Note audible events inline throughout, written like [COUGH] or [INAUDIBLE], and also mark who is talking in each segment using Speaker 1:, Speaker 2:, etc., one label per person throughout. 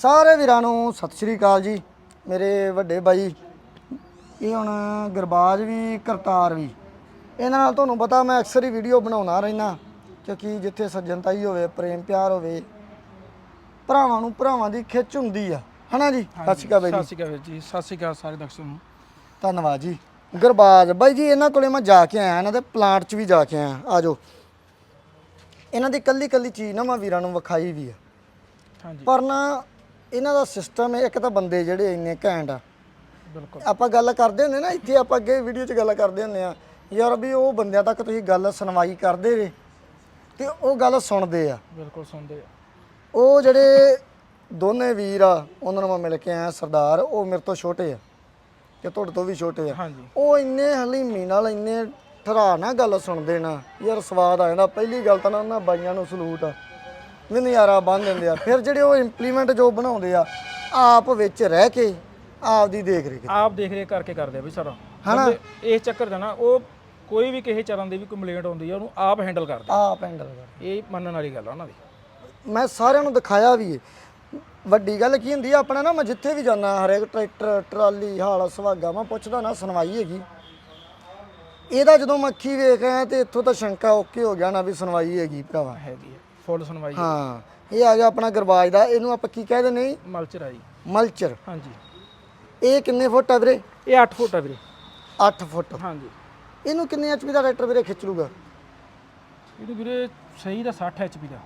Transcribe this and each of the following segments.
Speaker 1: ਸਾਰੇ ਵੀਰਾਂ ਨੂੰ ਸਤਿ ਸ਼੍ਰੀ ਅਕਾਲ ਜੀ। ਮੇਰੇ ਵੱਡੇ ਬਾਈ ਇਹ ਹੁਣ ਗੁਰਬਾਜ ਵੀ ਕਰਤਾਰ ਵੀ। ਇਹਨਾਂ ਨਾਲ ਤੁਹਾਨੂੰ ਪਤਾ ਮੈਂ ਅਕਸਰ ਹੀ ਵੀਡੀਓ ਬਣਾਉਣਾ ਰਹਿਣਾ ਕਿਉਂਕਿ ਜਿੱਥੇ ਸੱਜਣਤਾਈ ਹੋਵੇ ਪ੍ਰੇਮ ਪਿਆਰ ਹੋਵੇ ਭਰਾਵਾਂ ਨੂੰ ਭਰਾਵਾਂ ਦੀ ਖਿੱਚ ਹੁੰਦੀ ਆ। ਹਨਾ ਜੀ? ਸਤਿ ਸ਼੍ਰੀ ਅਕਾਲ ਬਾਈ
Speaker 2: ਸਤਿ
Speaker 1: ਜੀ
Speaker 2: ਸ਼੍ਰੀ ਅਕਾਲ ਵੀਰ ਜੀ ਸਤਿ ਸ਼੍ਰੀ ਅਕਾਲ ਸਾਰੇ ਦਰਸ਼ਕਾਂ ਨੂੰ।
Speaker 1: ਧੰਨਵਾਦ ਜੀ। ਗੁਰਬਾਜ ਬਾਈ ਜੀ ਇਹਨਾਂ ਕੋਲੇ ਮੈਂ ਜਾ ਕੇ ਆਇਆ ਇਹਨਾਂ ਦੇ ਪਲਾਂਟ 'ਚ ਵੀ ਜਾ ਕੇ ਆਇਆ। ਆਜੋ ਇਹਨਾਂ ਦੀ ਕੱਲੀ ਕੱਲੀ ਚੀਜ਼ ਨਾ ਮੈਂ ਵੀਰਾਂ ਨੂੰ ਵਿਖਾਈ ਵੀ ਆ।
Speaker 2: ਹਾਂਜੀ।
Speaker 1: ਪਰ ਨਾ ਇਹਨਾਂ ਦਾ ਸਿਸਟਮ ਹੈ ਇੱਕ ਤਾਂ ਬੰਦੇ ਜਿਹੜੇ ਇੰਨੇ ਘੈਂਟ ਆ।
Speaker 2: ਬਿਲਕੁਲ।
Speaker 1: ਆਪਾਂ ਗੱਲ ਕਰਦੇ ਹੁੰਦੇ ਨਾ ਇੱਥੇ ਆਪਾਂ ਅੱਗੇ ਵੀਡੀਓ 'ਚ ਗੱਲ ਕਰਦੇ ਹੁੰਦੇ ਆ ਯਾਰ ਵੀ ਉਹ ਬੰਦਿਆਂ ਤੱਕ ਤੁਸੀਂ ਗੱਲ ਸੁਣਵਾਈ ਕਰਦੇ ਜੇ ਤੇ ਉਹ ਗੱਲ ਸੁਣਦੇ ਆ।
Speaker 2: ਬਿਲਕੁਲ ਸੁਣਦੇ ਆ।
Speaker 1: ਉਹ ਜਿਹੜੇ ਦੋਨੇ ਵੀਰ ਆ ਉਹਨਾਂ ਨੂੰ ਮੈਂ ਮਿਲ ਕੇ ਆਇਆ ਸਰਦਾਰ ਉਹ ਮੇਰੇ ਤੋਂ ਛੋਟੇ ਆ ਤੇ ਤੁਹਾਡੇ ਤੋਂ ਵੀ ਛੋਟੇ ਆ।
Speaker 2: ਹਾਂਜੀ।
Speaker 1: ਉਹ ਇੰਨੇ ਹਲੀਮੀ ਨਾਲ ਇੰਨੇ ਠਰਾ ਨਾਲ ਗੱਲ ਸੁਣਦੇ ਨਾ ਯਾਰ ਸਵਾਦ ਆ ਜਾਂਦਾ। ਪਹਿਲੀ ਗੱਲ ਤਾਂ ਨਾ ਉਹਨਾਂ ਬਾਈਆਂ ਨੂੰ ਸਲੂਟ ਆ। ਵੀ ਨਜ਼ਾਰਾ ਬੰਨ ਦਿੰਦੇ ਆ। ਫਿਰ ਜਿਹੜੇ ਉਹ ਇੰਪਲੀਮੈਂਟ ਜੋ ਬਣਾਉਂਦੇ ਆ ਆਪ ਵਿੱਚ ਰਹਿ ਕੇ ਆਪ ਦੀ ਦੇਖ ਰੇਖ
Speaker 2: ਆਪ ਦੇਖ ਰੇਖ ਕਰਕੇ ਕਰਦੇ ਆ ਵੀ ਸਾਰਾ।
Speaker 1: ਹਨਾ?
Speaker 2: ਇਸ ਚੱਕਰ ਦਾ ਨਾ ਉਹ ਕੋਈ ਵੀ ਕਿਸੇ ਚਰਨ ਦੀ ਵੀ ਕੰਪਲੇਂਟ ਆਉਂਦੀ ਆ ਉਹਨੂੰ ਆਪ ਹੈਂਡਲ ਕਰਦੇ
Speaker 1: ਆਪ ਹੈਂਡਲ ਕਰ
Speaker 2: ਇਹ ਮੰਨਣ ਵਾਲੀ ਗੱਲ ਆ ਉਹਨਾਂ ਦੀ।
Speaker 1: ਮੈਂ ਸਾਰਿਆਂ ਨੂੰ ਦਿਖਾਇਆ ਵੀ ਹੈ ਵੱਡੀ ਗੱਲ ਕੀ ਹੁੰਦੀ ਆ ਆਪਣਾ ਨਾ ਮੈਂ ਜਿੱਥੇ ਵੀ ਜਾਂਦਾ ਹਰੇਕ ਟਰੈਕਟਰ ਟਰਾਲੀ ਹਾਲ ਸੁਹਾਗਾ ਮੈਂ ਪੁੱਛਦਾ ਨਾ ਸੁਣਵਾਈ ਹੈਗੀ। ਇਹਦਾ ਜਦੋਂ ਮੈਂ ਅੱਖੀ ਵੇਖ ਆਇਆ ਤੇ ਇੱਥੋਂ ਤਾਂ ਸ਼ੰਕਾ ਓਕੇ ਹੋ ਗਿਆ ਨਾ ਵੀ ਸੁਣਵਾਈ ਹੈਗੀ ਭਰਾਵਾ।
Speaker 2: ਹੈਗੀ ਫੁੱਲ ਸੁਣਵਾਈ
Speaker 1: ਹਾਂ। ਇਹ ਆ ਗਿਆ ਆਪਣਾ ਗਰਬਾਜ ਦਾ ਇਹਨੂੰ ਆਪਾਂ ਕੀ ਕਹਿ ਦਿੰਦੇ
Speaker 2: ਮਲਚਰ ਆ ਜੀ।
Speaker 1: ਮਲਚਰ।
Speaker 2: ਹਾਂਜੀ।
Speaker 1: ਇਹ ਕਿੰਨੇ ਫੁੱਟ ਆ ਵੀਰੇ?
Speaker 2: ਇਹ 8 ਫੁੱਟ ਆ ਵੀਰੇ।
Speaker 1: 8 ਫੁੱਟ।
Speaker 2: ਹਾਂਜੀ।
Speaker 1: ਇਹਨੂੰ ਕਿੰਨੇ ਐਚਪੀ ਦਾ ਟਰੈਕਟਰ ਵੀਰੇ ਖਿੱਚ ਲੂਗਾ?
Speaker 2: ਇਹਨੂੰ ਵੀਰੇ ਸਹੀ ਦਾ 60 ਐਚਪੀ ਦਾ।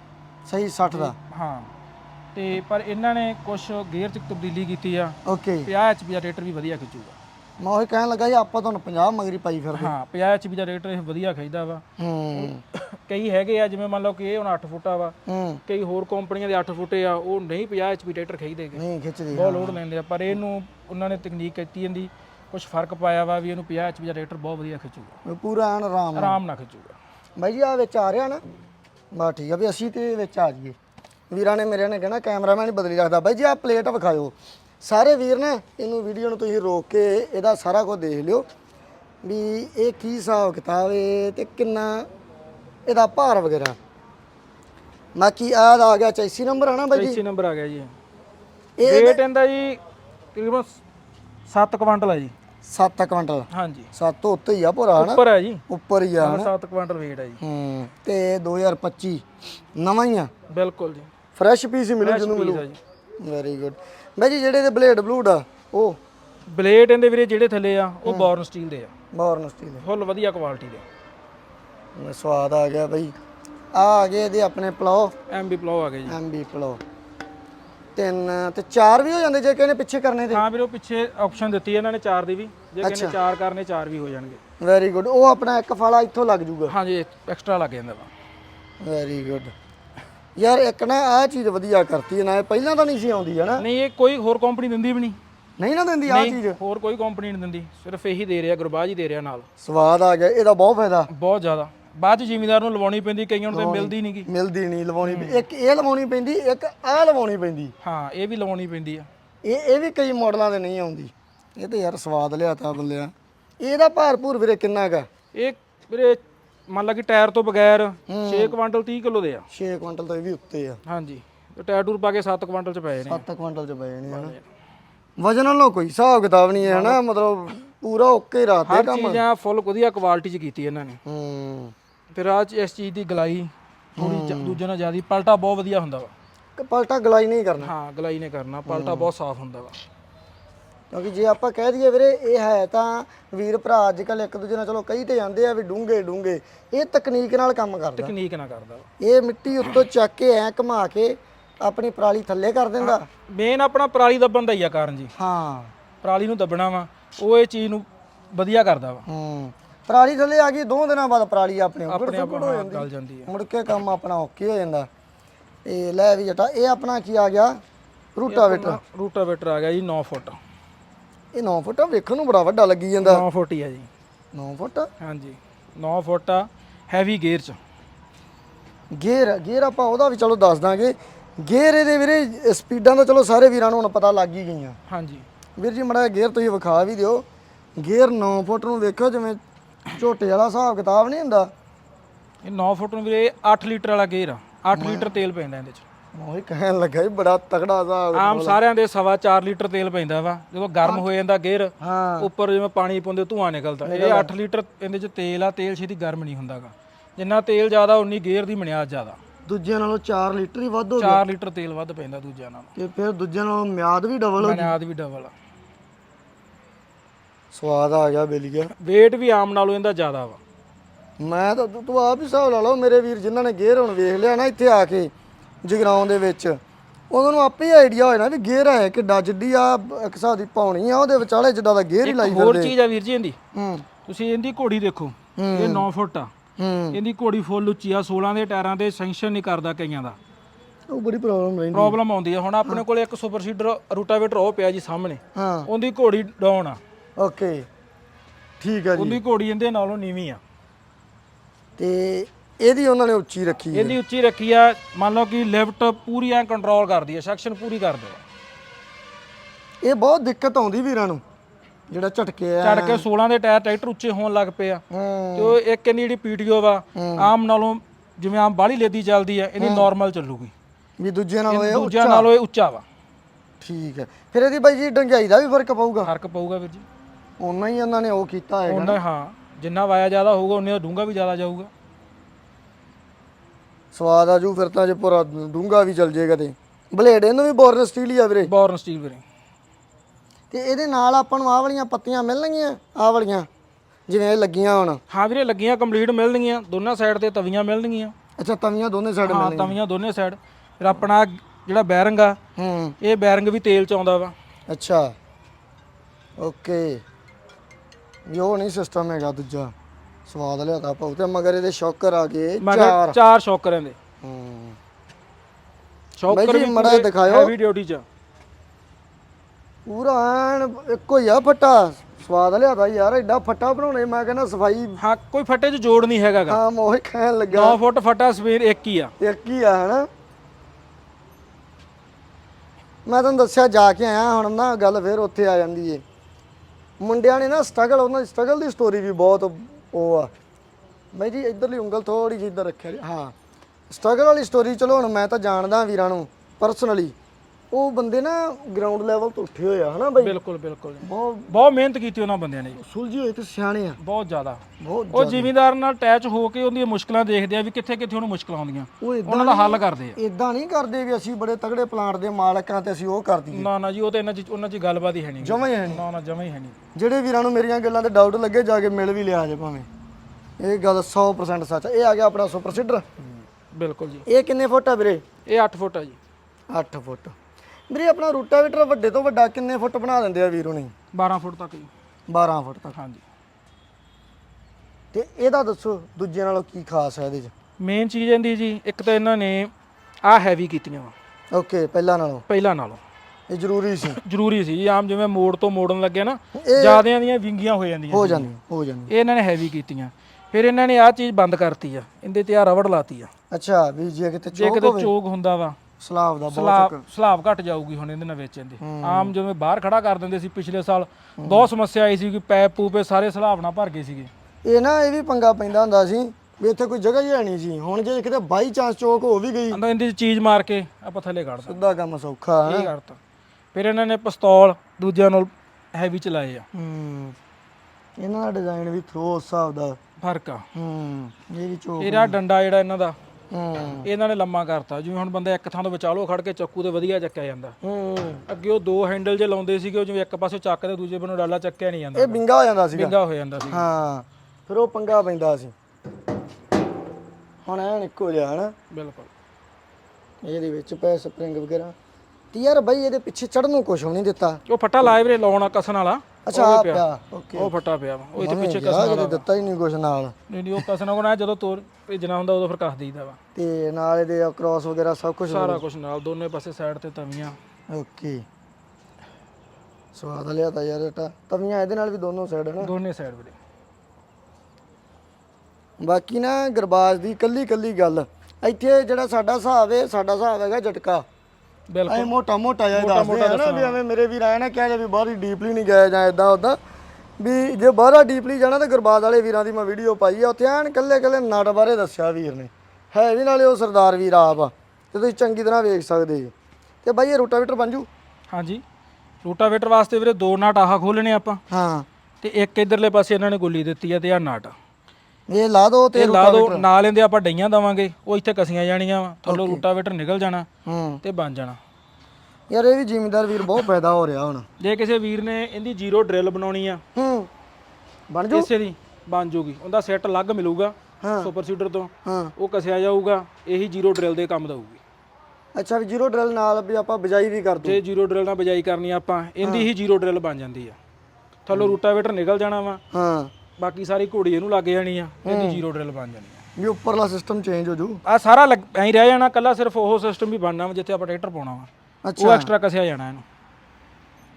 Speaker 1: ਸਹੀ 60 ਦਾ।
Speaker 2: ਹਾਂ। ਤੇ ਪਰ ਇਹਨਾਂ ਨੇ ਕੁਝ ਗੇਅਰ ਚ ਤਬਦੀਲੀ ਕੀਤੀ ਆ।
Speaker 1: ਓਕੇ।
Speaker 2: 50 ਐਚਪੀ ਦਾ ਰੇਟਰ ਵੀ ਵਧੀਆ ਖਿੱਚੂਗਾ।
Speaker 1: ਮੈਂ ਉਹੀ ਕਹਿਣ ਲੱਗਾ ਜੀ ਆਪਾਂ ਤੁਹਾਨੂੰ 50 ਮਗਰੀ ਪਾਈ ਫਿਰਦੇ।
Speaker 2: ਹਾਂ 50 ਐਚਪੀ ਦਾ ਰੇਟਰ ਇਹ ਵਧੀਆ ਖਿੱਚਦਾ ਵਾ।
Speaker 1: ਹੂੰ।
Speaker 2: ਕਈ ਹੈਗੇ ਆ ਜਿਵੇਂ ਮੰਨ ਲਓ ਕਿ ਇਹ ਹੁਣ 8 ਫੁੱਟਾ ਵਾ।
Speaker 1: ਹੂੰ।
Speaker 2: ਕਈ ਹੋਰ ਕੰਪਨੀਆਂ ਦੇ 8 ਫੁੱਟੇ ਆ ਉਹ ਨਹੀਂ 50 ਐਚਪੀ ਟਰੈਕਟਰ ਖਿੱਚਦੇਗੇ
Speaker 1: ਨਹੀਂ ਖਿੱਚਦੀ
Speaker 2: ਬਹੁਤ ਲੋਡ ਲੈਂਦੇ ਆ ਪਰ ਇਹਨੂੰ ਉਹਨਾਂ ਨੇ ਤਕਨੀਕ ਕੀਤੀ ਜਾਂਦੀ ਕੁਝ ਫ਼ਰਕ ਪਾਇਆ ਵਾ ਵੀ ਇਹਨੂੰ 50 ਐਚਪੀ ਦਾ ਟਰੈਕਟਰ ਬਹੁਤ ਵਧੀਆ ਖਿੱਚੂਗਾ।
Speaker 1: ਪੂਰਾ ਐਨ ਆਰਾਮ।
Speaker 2: ਆਰਾਮ ਨਾਲ ਖਿੱਚੂਗਾ।
Speaker 1: ਬਾਈ ਜੀ ਆ ਵਿੱਚ ਆ ਰਿਹਾ ਨਾ ਬਸ ਠੀਕ ਆ ਵੀ ਅਸੀਂ ਤੇ ਵਿੱਚ ਆ ਜਾਈਏ। ਵੀਰਾਂ ਨੇ ਮੇਰੇ ਨੇ ਕਹਿਣਾ ਕੈਮਰਾਮੈਨ ਹੀ ਬਦਲੀ ਰੱਖਦਾ। ਬਾਈ ਜੀ ਆ ਪਲੇਟ ਵਿਖਾਇਓ। ਸਾਰੇ ਵੀਰ ਨੇ ਇਹਨੂੰ ਵੀਡੀਓ ਨੂੰ ਤੁਸੀਂ ਰੋਕ ਕੇ ਇਹਦਾ ਸਾਰਾ ਕੁਝ ਦੇਖ ਲਿਓ ਵੀ ਇਹ ਕੀ ਹਿਸਾਬ ਕਿਤਾਬ ਏ ਤੇ ਕਿੰਨਾ ਇਹਦਾ ਭਾਰ ਵਗੈਰਾ। ਬਾਕੀ ਆਹ ਦਾ ਆ ਗਿਆ 84 ਨੰਬਰ ਆ ਨਾ ਬਾਈ ਜੀ?
Speaker 2: ਇਸੇ ਨੰਬਰ ਆ ਗਿਆ ਜੀ।
Speaker 1: ਇਹ
Speaker 2: weight ਇਹਦਾ ਜੀ ਤਕਰੀਬਨ 7 ਕੁਇੰਟਲ ਹੈ ਜੀ।
Speaker 1: 7 ਕੁਇੰਟਲ।
Speaker 2: ਹਾਂਜੀ।
Speaker 1: 7 ਤੋਂ ਉੱਤੇ ਹੀ ਆ ਭਰਾ ਹਨਾ?
Speaker 2: ਉੱਪਰ ਹੈ ਜੀ।
Speaker 1: ਉੱਪਰ ਹੀ ਆ ਹਨਾ?
Speaker 2: 7 ਕੁਇੰਟਲ weight ਹੈ ਜੀ।
Speaker 1: ਹੂੰ ਤੇ 2025 ਨਵਾਂ ਹੀ ਆ।
Speaker 2: ਬਿਲਕੁਲ ਜੀ।
Speaker 1: ਫਰੈਸ਼ ਪੀਸ ਹੀ ਮਿਲੂ ਜਿਹਨੂੰ ਮਿਲੂ।
Speaker 2: ਆ
Speaker 1: ਵੈਰੀ ਗੁੱਡ ਬਾਈ ਜੀ ਜਿਹੜੇ ਦੇ ਬਲੇਡ ਬਲੂਡ ਆ ਉਹ?
Speaker 2: ਬਲੇਡ ਇਹਦੇ ਵੀਰੇ ਜਿਹੜੇ ਥੱਲੇ ਆ ਉਹ ਬੌਰਨ ਸਟੀਲ ਦੇ ਆ।
Speaker 1: ਬੌਰਨ ਸਟੀਲ
Speaker 2: ਫੁੱਲ ਵਧੀਆ ਕੁਆਲਿਟੀ ਦੇ।
Speaker 1: ਦੇ ਸਵਾਦ ਆ ਗਿਆ ਬਾਈ। ਆ ਆ ਗਏ ਇਹਦੇ ਆਪਣੇ ਪਲੋ
Speaker 2: ਐਮਬੀ ਪਲੋ ਆ ਗਿਆ ਜੀ।
Speaker 1: ਐਮਬੀ ਪਲੋ ਤਿੰਨ ਤੇ ਚਾਰ ਵੀ ਹੋ ਜਾਂਦੇ ਜੇ ਕਹਿੰਦੇ ਪਿੱਛੇ ਕਰਨੇ ਤੇ?
Speaker 2: ਹਾਂ ਵੀਰੇ ਉਹ ਪਿੱਛੇ ਆਪਸ਼ਨ ਦਿੱਤੀ ਹੈ ਇਹਨਾਂ ਨੇ ਚਾਰ ਦੀ ਵੀ। ਜੇ ਕਹਿੰਦੇ ਚਾਰ ਕਰਨੇ ਚਾਰ ਵੀ ਹੋ ਜਾਣਗੇ।
Speaker 1: ਵੈਰੀ ਗੁੱਡ ਉਹ ਆਪਣਾ ਇੱਕ ਫਾਲਾ ਇੱਥੋਂ ਲੱਗ ਜੂਗਾ।
Speaker 2: ਹਾਂਜੀ ਐਕਸਟਰਾ ਲੱਗ ਜਾਂਦਾ ਵਾ।
Speaker 1: ਵੈਰੀ ਗੁੱਡ ਯਾਰ ਇੱਕ ਨਾ ਆ ਚੀਜ਼ ਵਧੀਆ ਕਰਤੀ ਨਾ ਇਹ ਪਹਿਲਾਂ ਤਾਂ ਨਹੀਂ ਸੀ ਆਉਂਦੀ ਹੈ ਨਾ?
Speaker 2: ਨਹੀਂ ਇਹ ਕੋਈ ਹੋਰ ਕੰਪਨੀ ਦਿੰਦੀ ਵੀ ਨਹੀਂ।
Speaker 1: ਨਹੀਂ ਨਾ ਦਿੰਦੀ ਆ ਚੀਜ਼?
Speaker 2: ਹੋਰ ਕੋਈ ਕੰਪਨੀ ਨਹੀਂ ਦਿੰਦੀ। ਸਿਰਫ ਇਹੀ ਦੇ ਰਿਹਾ ਗੁਰਬਾਜ ਹੀ ਦੇ ਰਿਹਾ ਨਾਲ।
Speaker 1: ਸਵਾਦ ਆ ਗਿਆ ਇਹਦਾ ਬਹੁਤ ਫਾਇਦਾ।
Speaker 2: ਬਹੁਤ ਜ਼ਿਆਦਾ। ਬਾਅਦ ਚ ਜ਼ਿਮੀਦਾਰ ਨੂੰ ਲਵਾਉਣੀ ਪੈਂਦੀ ਕਈਆਂ ਨੂੰ ਤਾਂ ਮਿਲਦੀ ਨਹੀਂਗੀ
Speaker 1: ਮਿਲਦੀ ਨਹੀਂ ਲਵਾਉਣੀ ਪੈ- ਇੱਕ ਇਹ ਲਵਾਉਣੀ ਪੈਂਦੀ ਇੱਕ ਆ ਲਵਾਉਣੀ ਪੈਂਦੀ।
Speaker 2: ਹਾਂ ਇਹ ਵੀ ਲਵਾਉਣੀ ਪੈਂਦੀ ਆ।
Speaker 1: ਇਹ ਇਹ ਵੀ ਕਈ ਮਾਡਲਾਂ ਦੇ ਨਹੀਂ ਆਉਂਦੀ। ਇਹ ਤੇ ਯਾਰ ਸਵਾਦ ਲਿਆਤਾ ਬੰਦਿਆ। ਇਹਦਾ ਭਾਰਪੂਰ ਵੀਰੇ ਕਿੰਨਾ ਹੈਗਾ
Speaker 2: ਇਹ ਵੀਰੇ ਮੰਨ ਲਾ ਕਿ ਟਾਇਰ ਤੋਂ ਬਗੈਰ 6 ਕੁਇੰਟਲ 30 ਕਿਲੋ ਦੇ ਆ।
Speaker 1: 6 ਕੁਇੰਟਲ ਤੋਂ ਇਹ ਵੀ ਉੱਤੇ ਆ।
Speaker 2: ਹਾਂਜੀ। ਤੇ ਟਾਇਰ ਟੂਰ ਪਾ ਕੇ 7 ਕੁਇੰਟਲ ਚ ਪਏ ਨੇ।
Speaker 1: 7 ਕੁਇੰਟਲ ਚ ਪਏ ਨੇ ਹਨਾ। ਵਜਨ ਨਾਲੋਂ ਕੋਈ ਹਿਸਾਬ ਕਿਤਾਬ ਨਹੀਂ ਹੈ ਹਨਾ। ਮਤਲਬ ਪੂਰਾ ਓਕੇ ਰਾਤੇ
Speaker 2: ਹਰ ਚੀਜ਼ ਆ ਫੁੱਲ ਵਧੀਆ ਕੁਆਲਿਟੀ ਚ ਕੀਤੀ ਇਹਨਾਂ ਨੇ।
Speaker 1: ਹੂੰ।
Speaker 2: ਫਿਰ ਆ ਇਸ ਚੀਜ਼ ਦੀ ਗਲਾਈ ਥੋੜੀ ਦੂਜੇ ਨਾਲ ਜ਼ਿਆਦਾ ਪਲਟਾ ਬਹੁਤ ਵਧੀਆ ਹੁੰਦਾ ਵਾ।
Speaker 1: ਪਲਟਾ ਗਲਾਈ ਨਹੀਂ ਕਰਨਾ।
Speaker 2: ਹਾਂ ਗਲਾਈ ਨੇ ਕਰਨਾ ਪਲਟਾ ਬਹੁਤ ਸਾਫ਼ ਹੁੰਦਾ ਵਾ।
Speaker 1: ਕਿਉਂਕਿ ਜੇ ਆਪਾਂ ਕਹਿ ਦਈਏ ਵੀਰੇ ਇਹ ਹੈ ਤਾਂ ਵੀਰ ਭਰਾ ਅੱਜ ਕੱਲ ਇੱਕ ਦੂਜੇ ਨਾਲ ਚਲੋ ਕਈ ਤੇ ਜਾਂਦੇ ਆ ਵੀ ਡੂੰਗੇ ਡੂੰਗੇ ਇਹ ਤਕਨੀਕ ਨਾਲ ਕੰਮ ਕਰਦਾ।
Speaker 2: ਤਕਨੀਕ ਨਾ ਕਰਦਾ।
Speaker 1: ਇਹ ਮਿੱਟੀ ਉੱਤੋਂ ਚੱਕ ਕੇ ਐ ਘੁਮਾ ਕੇ ਆਪਣੀ ਪਰਾਲੀ ਥੱਲੇ ਕਰ ਦਿੰਦਾ।
Speaker 2: ਮੇਨ ਆਪਣਾ ਪਰਾਲੀ ਦੱਬਣ ਦਾ ਹੀ ਆ ਕਾਰਨ ਜੀ।
Speaker 1: ਹਾਂ।
Speaker 2: ਪਰਾਲੀ ਨੂੰ ਦੱਬਣਾ ਵਾ ਉਹ ਇਹ ਚੀਜ਼ ਨੂੰ ਵਧੀਆ ਕਰਦਾ ਵਾ।
Speaker 1: ਹੂੰ। ਪਰਾਲੀ ਥੱਲੇ ਆ ਗਈ ਦੋ ਦਿਨਾਂ ਬਾਅਦ ਪਰਾਲੀ ਆਪਣੇ ਉੱਪਰ ਸੁੱਕੜ ਹੋ
Speaker 2: ਹਾਂ,
Speaker 1: ਜਾਂਦੀ।
Speaker 2: ਗਲ ਜਾਂਦੀ ਆ।
Speaker 1: ਮੁੜ ਕੇ ਕੰਮ ਆਪਣਾ ਓਕੇ ਹੋ ਜਾਂਦਾ। ਇਹ ਲੈ ਵੀ ਜਟਾ ਇਹ ਆਪਣਾ ਕੀ ਆ ਗਿਆ? ਰੂਟਾਵੇਟਰ।
Speaker 2: ਰੂਟਾਵੇਟਰ ਆ ਗਿਆ ਜੀ 9 ਫੁੱਟ।
Speaker 1: ਇਹ 9 ਫੁੱਟ ਆ, ਵੇਖਣ ਨੂੰ ਬੜਾ ਵੱਡਾ ਲੱਗੀ ਜਾਂਦਾ।
Speaker 2: 9 ਫੁੱਟ ਹੀ ਆ ਜੀ।
Speaker 1: 9 ਫੁੱਟ?
Speaker 2: ਹਾਂਜੀ 9 ਫੁੱਟ ਆ ਹੈਵੀ ਗੇਅਰ ਚ।
Speaker 1: ਗੇਅਰ ਗੇਅਰ ਆਪਾਂ ਉਹਦਾ ਵੀ ਚਲੋ ਦੱਸ ਦਾਂਗੇ। ਗੇਅਰ ਇਹਦੇ ਵੀਰੇ ਸਪੀਡਾਂ ਦਾ ਚਲੋ ਸਾਰੇ ਵੀਰਾਂ ਨੂੰ ਹੁਣ ਪਤਾ ਲੱਗ ਹੀ ਗਈਆਂ।
Speaker 2: ਹਾਂਜੀ।
Speaker 1: ਵੀਰ ਜੀ ਮੜਾ ਗੇਅਰ ਤੁਸੀਂ ਵਿਖਾ ਵੀ ਦਿਓ। ਗੇਅਰ 9 ਫੁੱਟ ਨੂੰ ਵੇਖੋ ਜਿਵੇਂ ਝੋਟੇ ਵਾਲਾ ਹਿਸਾਬ ਕਿਤਾਬ ਨਹੀਂ ਹੁੰਦਾ।
Speaker 2: ਇਹ 9 ਫੁੱਟ ਨੂੰ ਵੀਰੇ 8 ਲੀਟਰ ਵਾਲਾ ਗੇਅਰ ਆ। 8 ਲੀਟਰ ਤੇਲ ਪੈਂਦਾ ਇਹਦੇ ਚ।
Speaker 1: ਮੋਹੀ ਕਹਿਣ ਲੱਗਾ ਜੀ ਬੜਾ ਤਕੜਾ ਹਿਸਾਬ
Speaker 2: ਆਮ ਸਾਰਿਆਂ ਦੇ ਸਵਾ 4 ਲੀਟਰ ਤੇਲ ਪੈਂਦਾ ਵਾ। ਜਦੋਂ ਗਰਮ ਹੋ ਜਾਂਦਾ ਗੇਅਰ
Speaker 1: ਹਾਂ।
Speaker 2: ਉੱਪਰ ਜਿਵੇਂ ਪਾਣੀ ਪਾਉਂਦੇ ਧੂਆਂ ਨਿਕਲਦਾ। ਇਹ 8 ਲੀਟਰ ਇਹਦੇ ਚ ਤੇਲ ਆ ਤੇਲ ਛੇਤੀ ਗਰਮ ਨਹੀਂ ਹੁੰਦਾਗਾ। ਜਿੰਨਾ ਤੇਲ ਜ਼ਿਆਦਾ ਉਨੀ ਗੇਅਰ ਦੀ ਮਨਿਆਦ ਜ਼ਿਆਦਾ।
Speaker 1: ਦੂਜਿਆਂ ਨਾਲੋਂ 4 ਲੀਟਰ ਹੀ ਵੱਧ ਹੋ ਗਿਆ।
Speaker 2: 4 ਲੀਟਰ ਤੇਲ ਵੱਧ ਪੈਂਦਾ ਦੂਜਿਆਂ ਨਾਲੋਂ।
Speaker 1: ਤੇ ਫਿਰ ਦੂਜਿਆਂ ਨਾਲੋਂ ਮਿਆਦ ਵੀ ਡਬਲ ਹੋ ਗਈ।
Speaker 2: ਮਨਿਆਦ ਵੀ ਡਬਲ ਆ।
Speaker 1: ਸਵਾਦ ਆ ਗਿਆ ਬੇਲੀਆ।
Speaker 2: weight ਵੀ ਆਮ ਨਾਲੋਂ ਇਹਦਾ ਜ਼ਿਆਦਾ ਵਾ।
Speaker 1: ਮੈਂ ਤਾਂ ਤੂੰ- ਤੂੰ ਆਪ ਹੀ ਹਿਸਾਬ ਲਾ ਲਓ ਮੇਰੇ ਵੀਰ ਜਿਨ੍ਹਾਂ ਨੇ ਗੇਅਰ ਹੁਣ ਵੇਖ ਲਿਆ ਨਾ ਇੱਥੇ ਆ ਕੇ ਜਗਰਾਉਂ ਦੇ ਵਿੱਚ। ਉਹਨਾਂ ਨੂੰ ਆਪੇ ਹੀ ਆਈਡੀਆ ਹੋਇਆ ਨਾ ਵੀ ਗੇਅਰ ਹੈ ਕਿੱਡਾ ਜਿੱਡੀ ਆ ਇੱਕ ਹਿਸਾਬ ਦੀ ਪਾਉਣੀ ਆ ਉਹਦੇ ਵਿਚਾਲੇ ਜਿੱਡਾ ਦਾ ਗੇਅਰ ਹੀ ਲਾਈ
Speaker 2: ਹੋਰ
Speaker 1: ਫਿਰਦੇ।
Speaker 2: ਚੀਜ਼ ਆ ਵੀਰ ਜੀ ਇਹਦੀ।
Speaker 1: ਹੂੰ।
Speaker 2: ਤੁਸੀਂ ਇਹਦੀ ਘੋੜੀ ਦੇਖੋ ਇਹ 9 ਫੁੱਟ ਆ।
Speaker 1: ਹੂੰ।
Speaker 2: ਇਹਦੀ ਘੋੜੀ ਫੁੱਲ ਉੱਚੀ ਆ 16 ਦੇ ਟਾਇਰਾਂ ਤੇ ਸੈਂਕਸ਼ਨ ਨਹੀਂ ਕਰਦਾ ਕਈਆਂ ਦਾ।
Speaker 1: ਉਹ ਬੜੀ ਪ੍ਰੋਬਲਮ ਰਹਿੰਦੀ।
Speaker 2: ਪ੍ਰੋਬਲਮ ਆਉਂਦੀ ਆ। ਹੁਣ ਆਪਣੇ ਕੋਲ ਇੱਕ ਸੁਪਰ ਸੀਡਰ ਰੂਟਾਵੇਟਰ ਉਹ ਪਿਆ ਜੀ ਸਾਹਮਣੇ।
Speaker 1: ਹਾਂ।
Speaker 2: ਉਹਦੀ ਘੋੜੀ ਡਾਊਨ ਆ।
Speaker 1: ਓਕੇ ਠੀਕ ਆ ਜੀ।
Speaker 2: ਉਹਦੀ ਘੋੜੀ ਇਹਦੇ ਨਾਲੋਂ ਨੀਵੀਂ ਆ।
Speaker 1: ਤੇ ਇਹਦੀ ਉਹਨਾਂ ਨੇ ਉੱਚੀ ਰੱਖੀ ਹੈ।
Speaker 2: ਇਹਦੀ ਉੱਚੀ ਰੱਖੀ ਆ। ਮੰਨ ਲਓ ਕਿ ਲਿਫਟ ਪੂਰੀ ਐ ਕੰਟਰੋਲ ਕਰਦੀ ਆ ਸੈਕਸ਼ਨ ਪੂਰੀ ਕਰ ਦਿਓ
Speaker 1: ਇਹ ਬਹੁਤ ਦਿੱਕਤ ਆਉਂਦੀ ਵੀਰਾਂ ਨੂੰ ਜਿਹੜਾ ਝਟਕੇ ਆ।
Speaker 2: ਚੜ ਕੇ 16 ਦੇ ਟਾਇਰ ਟਰੈਕਟਰ ਉੱਚੇ ਹੋਣ ਲੱਗ ਪਏ ਆ।
Speaker 1: ਹੂੰ।
Speaker 2: ਤੇ ਉਹ ਇੱਕ ਇਹਦੀ ਜਿਹੜੀ ਪੀਟੀਓ ਵਾ ਆਮ ਨਾਲੋਂ ਜਿਵੇਂ ਆਮ ਬਾਹਲੀ ਲੇਦੀ ਚੱਲਦੀ ਆ ਇਹਦੀ ਨਾਰਮਲ ਚੱਲੂਗੀ।
Speaker 1: ਵੀ ਦੂਜੇ ਨਾਲੋਂ ਇਹ
Speaker 2: ਦੂਜਿਆਂ ਨਾਲੋਂ ਇਹ ਉੱਚਾ ਵਾ।
Speaker 1: ਠੀਕ ਹੈ। ਫਿਰ ਇਹਦੀ ਬਾਈ ਜੀ ਡੰਗਾਈ ਦਾ ਵੀ ਫ਼ਰਕ ਪਊਗਾ?
Speaker 2: ਫ਼ਰਕ ਪਊਗਾ ਵੀਰ ਜੀ।
Speaker 1: ਉਹਨਾਂ ਹੀ ਉਹਨਾਂ ਨੇ ਉਹ ਕੀਤਾ ਹੈਗਾ
Speaker 2: ਉਹਨਾਂ ਹਾਂ। ਜਿੰਨਾ ਵਾਇਆ ਜ਼ਿਆਦਾ ਹੋਊਗਾ ਉਨੇ ਡੂੰਗਾ ਵੀ ਜ਼ਿਆਦਾ ਜਾਊਗਾ।
Speaker 1: ਸਵਾਦ ਆ ਜੂ ਫਿਰ ਤਾਂ ਜੇ ਪੂਰਾ ਡੂੰਗਾ ਵੀ ਚੱਲ ਜੇ ਕਦੇ। ਬਲੇਡ ਇਹਨੂੰ ਵੀ ਬੋਰਨ ਸਟੀਲ ਹੀ ਆ ਵੀਰੇ।
Speaker 2: ਬੋਰਨ ਸਟੀਲ ਵੀਰੇ।
Speaker 1: ਤੇ ਇਹਦੇ ਨਾਲ ਆਪਾਂ ਨੂੰ ਆਹ ਵਾਲੀਆਂ ਪੱਤੀਆਂ ਮਿਲਣਗੀਆਂ ਆਹ ਵਾਲੀਆਂ ਜਿਵੇਂ ਇਹ ਲੱਗੀਆਂ ਹੁਣ।
Speaker 2: ਹਾਂ ਵੀਰੇ ਲੱਗੀਆਂ ਕੰਪਲੀਟ ਮਿਲਣਗੀਆਂ ਦੋਨਾਂ ਸਾਈਡ ਤੇ ਤਵੀਆਂ ਮਿਲਣਗੀਆਂ।
Speaker 1: ਅੱਛਾ ਤਵੀਆਂ ਦੋਨੇ ਸਾਈਡ
Speaker 2: ਹਾਂ
Speaker 1: ਮਿਲਣਗੀਆਂ।
Speaker 2: ਤਵੀਆਂ ਦੋਨੇ ਸਾਈਡ ਫਿਰ ਆਪਣਾ ਜਿਹੜਾ ਬੈਰਿੰਗ ਆ
Speaker 1: ਹੂੰ।
Speaker 2: ਇਹ ਬੈਰਿੰਗ ਵੀ ਤੇਲ ਚ ਆਉਂਦਾ ਵਾ।
Speaker 1: ਅੱਛਾ। ਓਕੇ। ਉਹ ਨਹੀਂ ਸਿਸਟਮ ਹੈਗਾ ਦੂਜਾ। ਸਵਾਦ ਲਿਆਦਾ ਪਾਉ ਤੇ ਮਗਰ ਇਹਦੇ ਸ਼ੌਕਰ ਆ ਗਏ
Speaker 2: ਮੈਂ ਕਿਹਾ
Speaker 1: ਚਾਰ।
Speaker 2: ਚਾਰ ਸ਼ੌਕਰਾਂ ਦੇ।
Speaker 1: ਹੂੰ।
Speaker 2: ਸ਼ੌਕਰ
Speaker 1: ਜੀ,
Speaker 2: ਵੀ
Speaker 1: ਮਾੜਾ ਜਿਹਾ ਦਿਖਾਇਓ।
Speaker 2: ਹੈਵੀ ਡਿਊਟੀ ਚ।
Speaker 1: ਪੂਰਾ ਐਨ ਇੱਕੋ ਹੀ ਆ ਫੱਟਾ। ਸਵਾਦ ਲਿਆਦਾ ਯਾਰ ਐਡਾ ਫੱਟਾ ਬਣਾਉਣੇ ਮੈਂ ਕਹਿੰਦਾ ਸਫ਼ਾਈ
Speaker 2: ਹਾਂ ਕੋਈ ਫੱਟੇ ਚ ਜੋੜ ਨਹੀਂ ਹੈਗਾ ਗਾ।
Speaker 1: ਹਾਂ ਮੋਹ ਕਹਿਣ ਲੱਗਾ।
Speaker 2: 9 ਫੁੱਟ ਫੱਟਾ ਸਵੇਰ ਇੱਕ ਹੀ ਆ।
Speaker 1: ਇੱਕ ਹੀ ਆ ਹਨਾ? ਮੈਂ ਤੁਹਾਨੂੰ ਦੱਸਿਆ ਜਾ ਕੇ ਆਇਆ ਹੁਣ ਨਾ ਗੱਲ ਫੇਰ ਉੱਥੇ ਆ ਜਾਂਦੀ ਏ। ਮੁੰਡਿਆਂ ਨੇ ਨਾ ਸਟਰਗਲ ਉਹਨਾਂ ਦੀ ਸਟਰਗਲ ਦੀ ਸਟੋਰੀ ਵੀ ਬਹੁਤ ਉਹ ਆ। ਬਾਈ ਜੀ, ਇਧਰਲੀ ਉਂਗਲ ਥੋੜੀ ਜਿਹੀ ਇੱਧਰ ਰੱਖਿਆ ਜੀ। ਹਾਂ। ਸਟਰਗਲ ਵਾਲੀ ਸਟੋਰੀ ਚਲੋ ਹੁਣ ਮੈਂ ਤਾਂ ਜਾਣਦਾ ਵੀਰਾਂ ਨੂੰ ਪਰਸਨਲੀ ਉਹ ਬੰਦੇ ਨਾ ਗਰਾਊਂਡ ਲੈਵਲ ਤੋਂ ਉੱਠੇ ਹੋਏ ਆ ਹਨਾ ਬਾਈ?
Speaker 2: ਬਿਲਕੁਲ ਬਿਲਕੁਲ।
Speaker 1: ਬਹੁਤ
Speaker 2: ਬਹੁਤ ਮਿਹਨਤ ਕੀਤੀ ਉਹਨਾਂ ਬੰਦਿਆਂ ਨੇ। ਜੀ
Speaker 1: ਸੁਲਝੇ ਹੋਏ ਤੇ ਸਿਆਣੇ ਆ।
Speaker 2: ਬਹੁਤ ਜ਼ਿਆਦਾ।
Speaker 1: ਬਹੁਤ
Speaker 2: ਉਹ ਜ਼ਿਮੀਂਦਾਰ ਨਾਲ ਅਟੈਚ ਹੋ ਕੇ ਉਹਦੀਆਂ ਮੁਸ਼ਕਲਾਂ ਦੇਖਦੇ ਆ ਵੀ ਕਿੱਥੇ ਕਿੱਥੇ ਉਹਨੂੰ ਮੁਸ਼ਕਲਾਂ ਆਉਂਦੀਆਂ।
Speaker 1: ਉਹ
Speaker 2: ਉਹਨਾਂ ਦਾ ਹੱਲ ਕਰਦੇ ਆ।
Speaker 1: ਇਦਾਂ ਨਹੀਂ ਕਰਦੇ ਵੀ ਅਸੀਂ ਬੜੇ ਤਗੜੇ ਪਲਾਂਟ ਦੇ ਮਾਲਕਾਂ ਤੇ ਅਸੀਂ ਉਹ ਕਰ ਦਈਏ।
Speaker 2: ਨਾ ਨਾ ਜੀ ਉਹ ਤਾਂ ਇਹਨਾਂ ਚ ਉਹਨਾਂ ਚ ਗੱਲਬਾਤ ਹੀ ਹੈ ਨਹੀਂ।
Speaker 1: ਜਮਾਂ ਹੀ ਹੈ ਨਹੀਂ।
Speaker 2: ਨਾ ਨਾ ਜਮਾ ਹੀ ਹੈ ਨਹੀਂ।
Speaker 1: ਜਿਹੜੇ ਵੀਰਾਂ ਨੂੰ ਮੇਰੀਆਂ ਗੱਲਾਂ ਤੇ ਡਾਊਟ ਲੱਗੇ ਜਾ ਕੇ ਮਿਲ ਵੀ ਲਿਆ ਜੇ ਭਾਵੇਂ। ਇਹ ਗੱਲ 100% ਸੱਚ ਆ। ਇਹ ਆ ਗਿਆ ਆਪਣਾ ਸੁਪਰ ਸੀਡਰ।
Speaker 2: ਬਿਲਕੁਲ ਜੀ।
Speaker 1: ਇਹ ਕਿੰਨੇ ਫੁੱਟ ਆ ਵੀਰੇ?
Speaker 2: ਇਹ 8 ਫੁੱਟ ਆ ਜੀ।
Speaker 1: 8 ਫੁੱਟ। ਵੀਰੇ ਆਪਣਾ ਰੂਟਾਵੇਟਰ ਵੱਡੇ ਤੋਂ ਵੱਡਾ ਕਿੰਨੇ ਫੁੱਟ ਬਣਾ ਦਿੰਦੇ ਆ ਵੀਰ ਹੁਣੀ?
Speaker 2: 12 ਫੁੱਟ ਤੱਕ ਜੀ।
Speaker 1: 12 ਫੁੱਟ ਤੱਕ।
Speaker 2: ਹਾਂਜੀ।
Speaker 1: ਤੇ ਇਹਦਾ ਦੱਸੋ ਦੂਜੇ ਨਾਲੋਂ ਕੀ ਖਾਸ ਹੈ ਇਹਦੇ 'ਚ?
Speaker 2: ਮੇਨ ਚੀਜ਼ ਇਹਦੀ ਜੀ ਇੱਕ ਤਾਂ ਇਹਨਾਂ ਨੇ ਆਹ ਹੈਵੀ ਕੀਤੀਆਂ ਵਾ।
Speaker 1: ਓਕੇ ਪਹਿਲਾਂ ਨਾਲੋਂ?
Speaker 2: ਪਹਿਲਾਂ ਨਾਲੋਂ।
Speaker 1: ਇਹ ਜ਼ਰੂਰੀ ਸੀ? [COUGHS]
Speaker 2: ਜ਼ਰੂਰੀ ਸੀ ਜੀ ਆਮ ਜਿਵੇਂ ਮੋੜ ਤੋਂ ਮੋੜਨ ਲੱਗੇ ਨਾ
Speaker 1: ਇਹ-
Speaker 2: ਜਿਆਦਿਆਂ ਦੀਆਂ ਵਿੰਗੀਆਂ ਹੋ ਜਾਂਦੀਆਂ
Speaker 1: ਹੋ। ਜਾਂਦੀ ਹੋ ਜਾਂਦੀ
Speaker 2: ਇਹ ਇਹਨਾਂ ਨੇ ਹੈਵੀ ਕੀਤੀਆਂ। ਫਿਰ ਇਹਨਾਂ ਨੇ ਆਹ ਚੀਜ਼ ਬੰਦ ਕਰਤੀ ਆ ਇਹਦੇ ਤੇ ਆ ਰਬੜ ਲਾਤੀ ਆ।
Speaker 1: ਅੱਛਾ ਵੀ ਜੇ ਕਿਤੇ
Speaker 2: ਜੇ
Speaker 1: ਚੋਕ
Speaker 2: ਕਿਤੇ
Speaker 1: ਹੋਵੇ।
Speaker 2: ਚੋਕ ਹੁੰਦਾ ਵਾ।
Speaker 1: ਸਲਾਬ ਦਾ ਬਹੁਤ
Speaker 2: ਸਲਾਬ ਸਲਾਬ ਘਟ ਜਾਊਗੀ ਹੁਣ ਇਹਦੇ ਨਾਲ ਵੇਚਣ ਦੀ। ਆਮ ਜਿਵੇਂ ਬਾਹਰ ਖੜਾ ਕਰ ਦਿੰਦੇ ਸੀ ਪਿਛਲੇ ਸਾਲ ਬਹੁਤ ਸਮੱਸਿਆ ਆਈ ਸੀ ਕਿ ਪੈਪ ਪੂਪੇ ਸਾਰੇ ਸਲਾਬ ਨਾਲ ਭਰ ਗਏ ਸੀਗੇ।
Speaker 1: ਇਹ ਨਾ ਇਹ ਵੀ ਪੰਗਾ ਪੈਂਦਾ ਹੁੰਦਾ ਸੀ ਵੀ ਇੱਥੇ ਕੋਈ ਜਗ੍ਹਾ ਹੀ ਹੈ ਨਹੀਂ ਸੀ। ਹੁਣ ਜੇ ਕਿਤੇ ਬਾਈ ਚਾਂਸ ਚੋਕ ਹੋ ਵੀ ਗਈ।
Speaker 2: ਅੰਦਰ ਇਹਦੀ ਚੀਜ਼ ਮਾਰ ਕੇ ਆਪਾਂ ਥੱਲੇ ਕੱਢ
Speaker 1: ਸਿੱਧਾ ਕੰਮ ਸੌਖਾ ਹੈ।
Speaker 2: ਇਹ ਕਰਤਾ ਫਿਰ ਇਹਨਾਂ ਨੇ ਪਿਸਤੌਲ ਦੂਜਿਆਂ ਨਾਲ ਹੈਵੀ ਚਲਾਏ ਆ।
Speaker 1: ਹੂੰ। ਇਹਨਾਂ ਦਾ ਡਿਜ਼ਾਈਨ ਵੀ ਥਰੋ ਉਸ ਹਿਸਾਬ ਦਾ।
Speaker 2: ਫ਼ਰਕ ਆ।
Speaker 1: ਹੂੰ ਇਹ ਵੀ ਚੋਕ
Speaker 2: ਇਹਦਾ ਡੰਡਾ ਜਿਹੜਾ ਇਹਨਾਂ ਦਾ
Speaker 1: ਹੂੰ।
Speaker 2: ਇਹਨਾਂ ਨੇ ਲੰਮਾ ਕਰਤਾ। ਜਿਵੇਂ ਹੁਣ ਬੰਦਾ ਇੱਕ ਥਾਂ ਤੋਂ ਵਿਚਾਲੋ ਖੜ ਕੇ ਚੱਕੂ ਤੇ ਵਧੀਆ ਚੱਕਿਆ ਜਾਂਦਾ।
Speaker 1: ਹੂੰ।
Speaker 2: ਅੱਗੇ ਉਹ ਦੋ ਹੈਂਡਲ ਜੇ ਲਾਉਂਦੇ ਸੀਗੇ ਉਹ ਜਿਵੇਂ ਇੱਕ ਪਾਸੇ ਚੱਕਦੇ ਦੂਜੇ ਬੰਨੋਂ ਡਾਲਾ ਚੱਕਿਆ ਨਹੀਂ ਜਾਂਦਾ।
Speaker 1: ਇਹ ਬਿੰਗਾ ਹੋ ਜਾਂਦਾ ਸੀਗਾ।
Speaker 2: ਵਿੰਗਾ ਹੋ ਜਾਂਦਾ ਸੀ
Speaker 1: ਹਾਂ। ਫਿਰ ਉਹ ਪੰਗਾ ਪੈਂਦਾ ਸੀ। ਹੁਣ ਐਨ ਇੱਕੋ ਜਿਹਾ ਹਨਾ?
Speaker 2: ਬਿਲਕੁਲ।
Speaker 1: ਇਹਦੇ ਵਿੱਚ ਪੈ ਸਪਰਿੰਗ ਵਗੈਰਾ। ਤੇ ਯਾਰ ਬਾਈ ਇਹਦੇ ਪਿੱਛੇ ਚੜਨ ਨੂੰ ਕੁਝ ਨਹੀਂ ਦਿੱਤਾ।
Speaker 2: ਉਹ ਫੱਟਾ ਲਾਏ ਵੀਰੇ ਲਾਉਣਾ ਕਸਣ ਵਾਲਾ।
Speaker 1: ਅੱਛਾ ਆ ਪਿਆ। ਓਕੇ
Speaker 2: ਉਹ ਫੱਟਾ ਪਿਆ ਵਾ। ਉਹ ਇੱਥੇ ਪਿੱਛੇ
Speaker 1: ਕਿਹਾ
Speaker 2: ਕਸਣ
Speaker 1: ਕਿਤੇ
Speaker 2: ਵਾਲਾ
Speaker 1: ਦਿੱਤਾ ਹੀ ਨਹੀਂ ਕੁਝ ਨਾਲ।
Speaker 2: ਨਹੀਂ ਨਹੀਂ ਉਹ ਕਸਣ ਕੋਣਾ ਜਦੋਂ ਤੋਰ ਭੇਜਣਾ ਹੁੰਦਾ ਉਦੋਂ ਫਿਰ ਕੱਸ ਦੇਈਦਾ ਵਾ।
Speaker 1: ਤੇ ਨਾਲ ਇਹਦੇ ਕ੍ਰਾਸ ਵਗੈਰਾ ਸਭ ਕੁਝ
Speaker 2: ਸਾਰਾ ਕੁਝ ਨਾਲ ਦੋਨੇ ਪਾਸੇ ਸਾਈਡ ਤੇ ਤਵੀਆਂ।
Speaker 1: ਓਕੇ। ਸਵਾਦ ਲਿਆ ਤਾ ਯਾਰ ਇਹਟਾ ਤਵੀਆਂ ਇਹਦੇ ਨਾਲ ਵੀ ਦੋਨੋਂ ਸਾਈਡ ਹੈ ਨਾ?
Speaker 2: ਦੋਨੇ ਸਾਈਡ ਵੀਰੇ।
Speaker 1: ਬਾਕੀ ਨਾ ਗਰਬਾਜ ਦੀ ਕੱਲੀ ਕੱਲੀ ਗੱਲ। ਇੱਥੇ ਜਿਹੜਾ ਸਾਡਾ ਹਿਸਾਬ ਹੈ ਸਾਡਾ ਹਿਸਾਬ ਹੈਗਾ ਝਟਕਾ।
Speaker 2: ਬਿਲਕੁਲ।
Speaker 1: ਐ ਮੋਟਾ ਮੋਟਾ ਜਿਹਾ ਦੱਸਦੇ ਆ ਨਾ ਵੀ ਐਵੇਂ ਮੇਰੇ ਵੀਰ ਆਏ ਨਾ ਕਹਿ ਜਾ ਵੀ ਬਾਹਰ ਹੀ ਡੀਪਲੀ ਨਹੀਂ ਗਏ ਜਾਂ ਇਦਾਂ ਉਦਾਂ ਵੀ ਜੇ ਬਾਹਰ ਡੀਪਲੀ ਜਾਣਾ ਤਾਂ ਗਰਬਾਜ ਵਾਲੇ ਵੀਰਾਂ ਦੀ ਮੈਂ ਵੀਡੀਓ ਪਾਈ ਆ ਉੱਥੇ ਐਨ ਕੱਲੇ ਕੱਲੇ ਨਟ ਬਾਰੇ ਦੱਸਿਆ ਵੀਰ ਨੇ। ਹੈ ਵੀ ਨਾਲੇ ਉਹ ਸਰਦਾਰ ਵੀਰ ਆਪ ਆ ਤੇ ਤੁਸੀਂ ਚੰਗੀ ਤਰ੍ਹਾਂ ਵੇਖ ਸਕਦੇ ਜੀ। ਤੇ ਬਾਈ ਇਹ ਰੋਟਾਵੇਟਰ ਬਣ ਜੂ?
Speaker 2: ਹਾਂਜੀ। ਰੂਟਾਵੇਟਰ ਵਾਸਤੇ ਵੀਰੇ ਦੋ ਨਾਟ ਆਹ ਖੋਲਣੇ ਆਪਾਂ।
Speaker 1: ਹਾਂ।
Speaker 2: ਤੇ ਇੱਕ ਇਧਰਲੇ ਪਾਸੇ ਇਹਨਾਂ ਨੇ ਗੁੱਲੀ ਦਿੱਤੀ ਆ ਤੇ ਆ ਨਾਟ।
Speaker 1: ਇਹ ਲਾ ਦੋ ਤੇ
Speaker 2: ਇਹ ਲਾ ਦੋ ਨਾਲ ਇਹਦੇ ਆਪਾਂ ਡਈਆਂ ਦਵਾਂਗੇ। ਉਹ ਇੱਥੇ ਕਸੀਆਂ ਜਾਣੀਆਂ ਵਾ। ਥੱਲੋਂ ਰੂਟਾਵੇਟਰ ਨਿਕਲ ਜਾਣਾ
Speaker 1: ਹੂੰ।
Speaker 2: ਤੇ ਬਣ ਜਾਣਾ।
Speaker 1: ਯਾਰ ਇਹ ਵੀ ਜ਼ਿਮੀਂਦਾਰ ਵੀਰ ਬਹੁਤ ਪੈਦਾ ਹੋ ਰਿਹਾ ਹੁਣ।
Speaker 2: ਜੇ ਕਿਸੇ ਵੀਰ ਨੇ ਇਹਦੀ ਜ਼ੀਰੋ ਡਰਿਲ ਬਣਾਉਣੀ ਆ
Speaker 1: ਹੂੰ। ਬਣ ਜੂ?
Speaker 2: ਇਸੇ ਦੀ ਬਣ ਜੂਗੀ। ਉਹਦਾ ਸੈੱਟ ਅਲੱਗ ਮਿਲੂਗਾ
Speaker 1: ਹਾਂ।
Speaker 2: ਸੁਪਰ ਸੀਡਰ ਤੋਂ।
Speaker 1: ਹਾਂ।
Speaker 2: ਉਹ ਕਸਿਆ ਜਾਊਗਾ ਇਹੀ ਜ਼ੀਰੋ ਡਰਿਲ ਦੇ ਕੰਮ ਦਊਗੀ।
Speaker 1: ਅੱਛਾ ਵੀ ਜ਼ੀਰੋ ਡਰਿਲ ਨਾਲ ਵੀ ਆਪਾਂ ਬਜਾਈ ਵੀ ਕਰ ਦੂ
Speaker 2: ਜੇ ਜ਼ੀਰੋ ਡਰਿਲ ਨਾਲ ਬਜਾਈ ਕਰਨੀ ਆਪਾਂ ਇਹਦੀ ਹੀ। ਜ਼ੀਰੋ ਡਰਿਲ ਬਣ ਜਾਂਦੀ ਆ। ਥੱਲੋਂ ਰੂਟਾਵੇਟਰ ਨਿਕਲ ਜਾਣਾ ਵਾ।
Speaker 1: ਹਾਂ।
Speaker 2: ਬਾਕੀ ਸਾਰੀ ਘੋੜੀ ਇਹਨੂੰ ਲੱਗ ਜਾਣੀ ਆ ਇਹਦੀ ਜ਼ੀਰੋ ਡਰਿਲ ਬਣ ਜਾਣੀ ਆ।
Speaker 1: ਵੀ ਉੱਪਰਲਾ ਸਿਸਟਮ ਚੇਂਜ ਹੋ ਜੂ।
Speaker 2: ਆ ਸਾਰਾ ਲੱਗ- ਐਂ ਹੀ ਰਹਿ ਜਾਣਾ ਕੱਲਾ ਸਿਰਫ ਉਹ ਸਿਸਟਮ ਵੀ ਬਣਨਾ ਵਾ ਜਿੱਥੇ ਆਪਾਂ ਟਰੈਕਟਰ ਪਾਉਣਾ ਵਾ। ਉਹ
Speaker 1: ਅੱਛਾ।
Speaker 2: ਐਕਸਟਰਾ ਕਸਿਆ ਜਾਣਾ ਇਹਨੂੰ।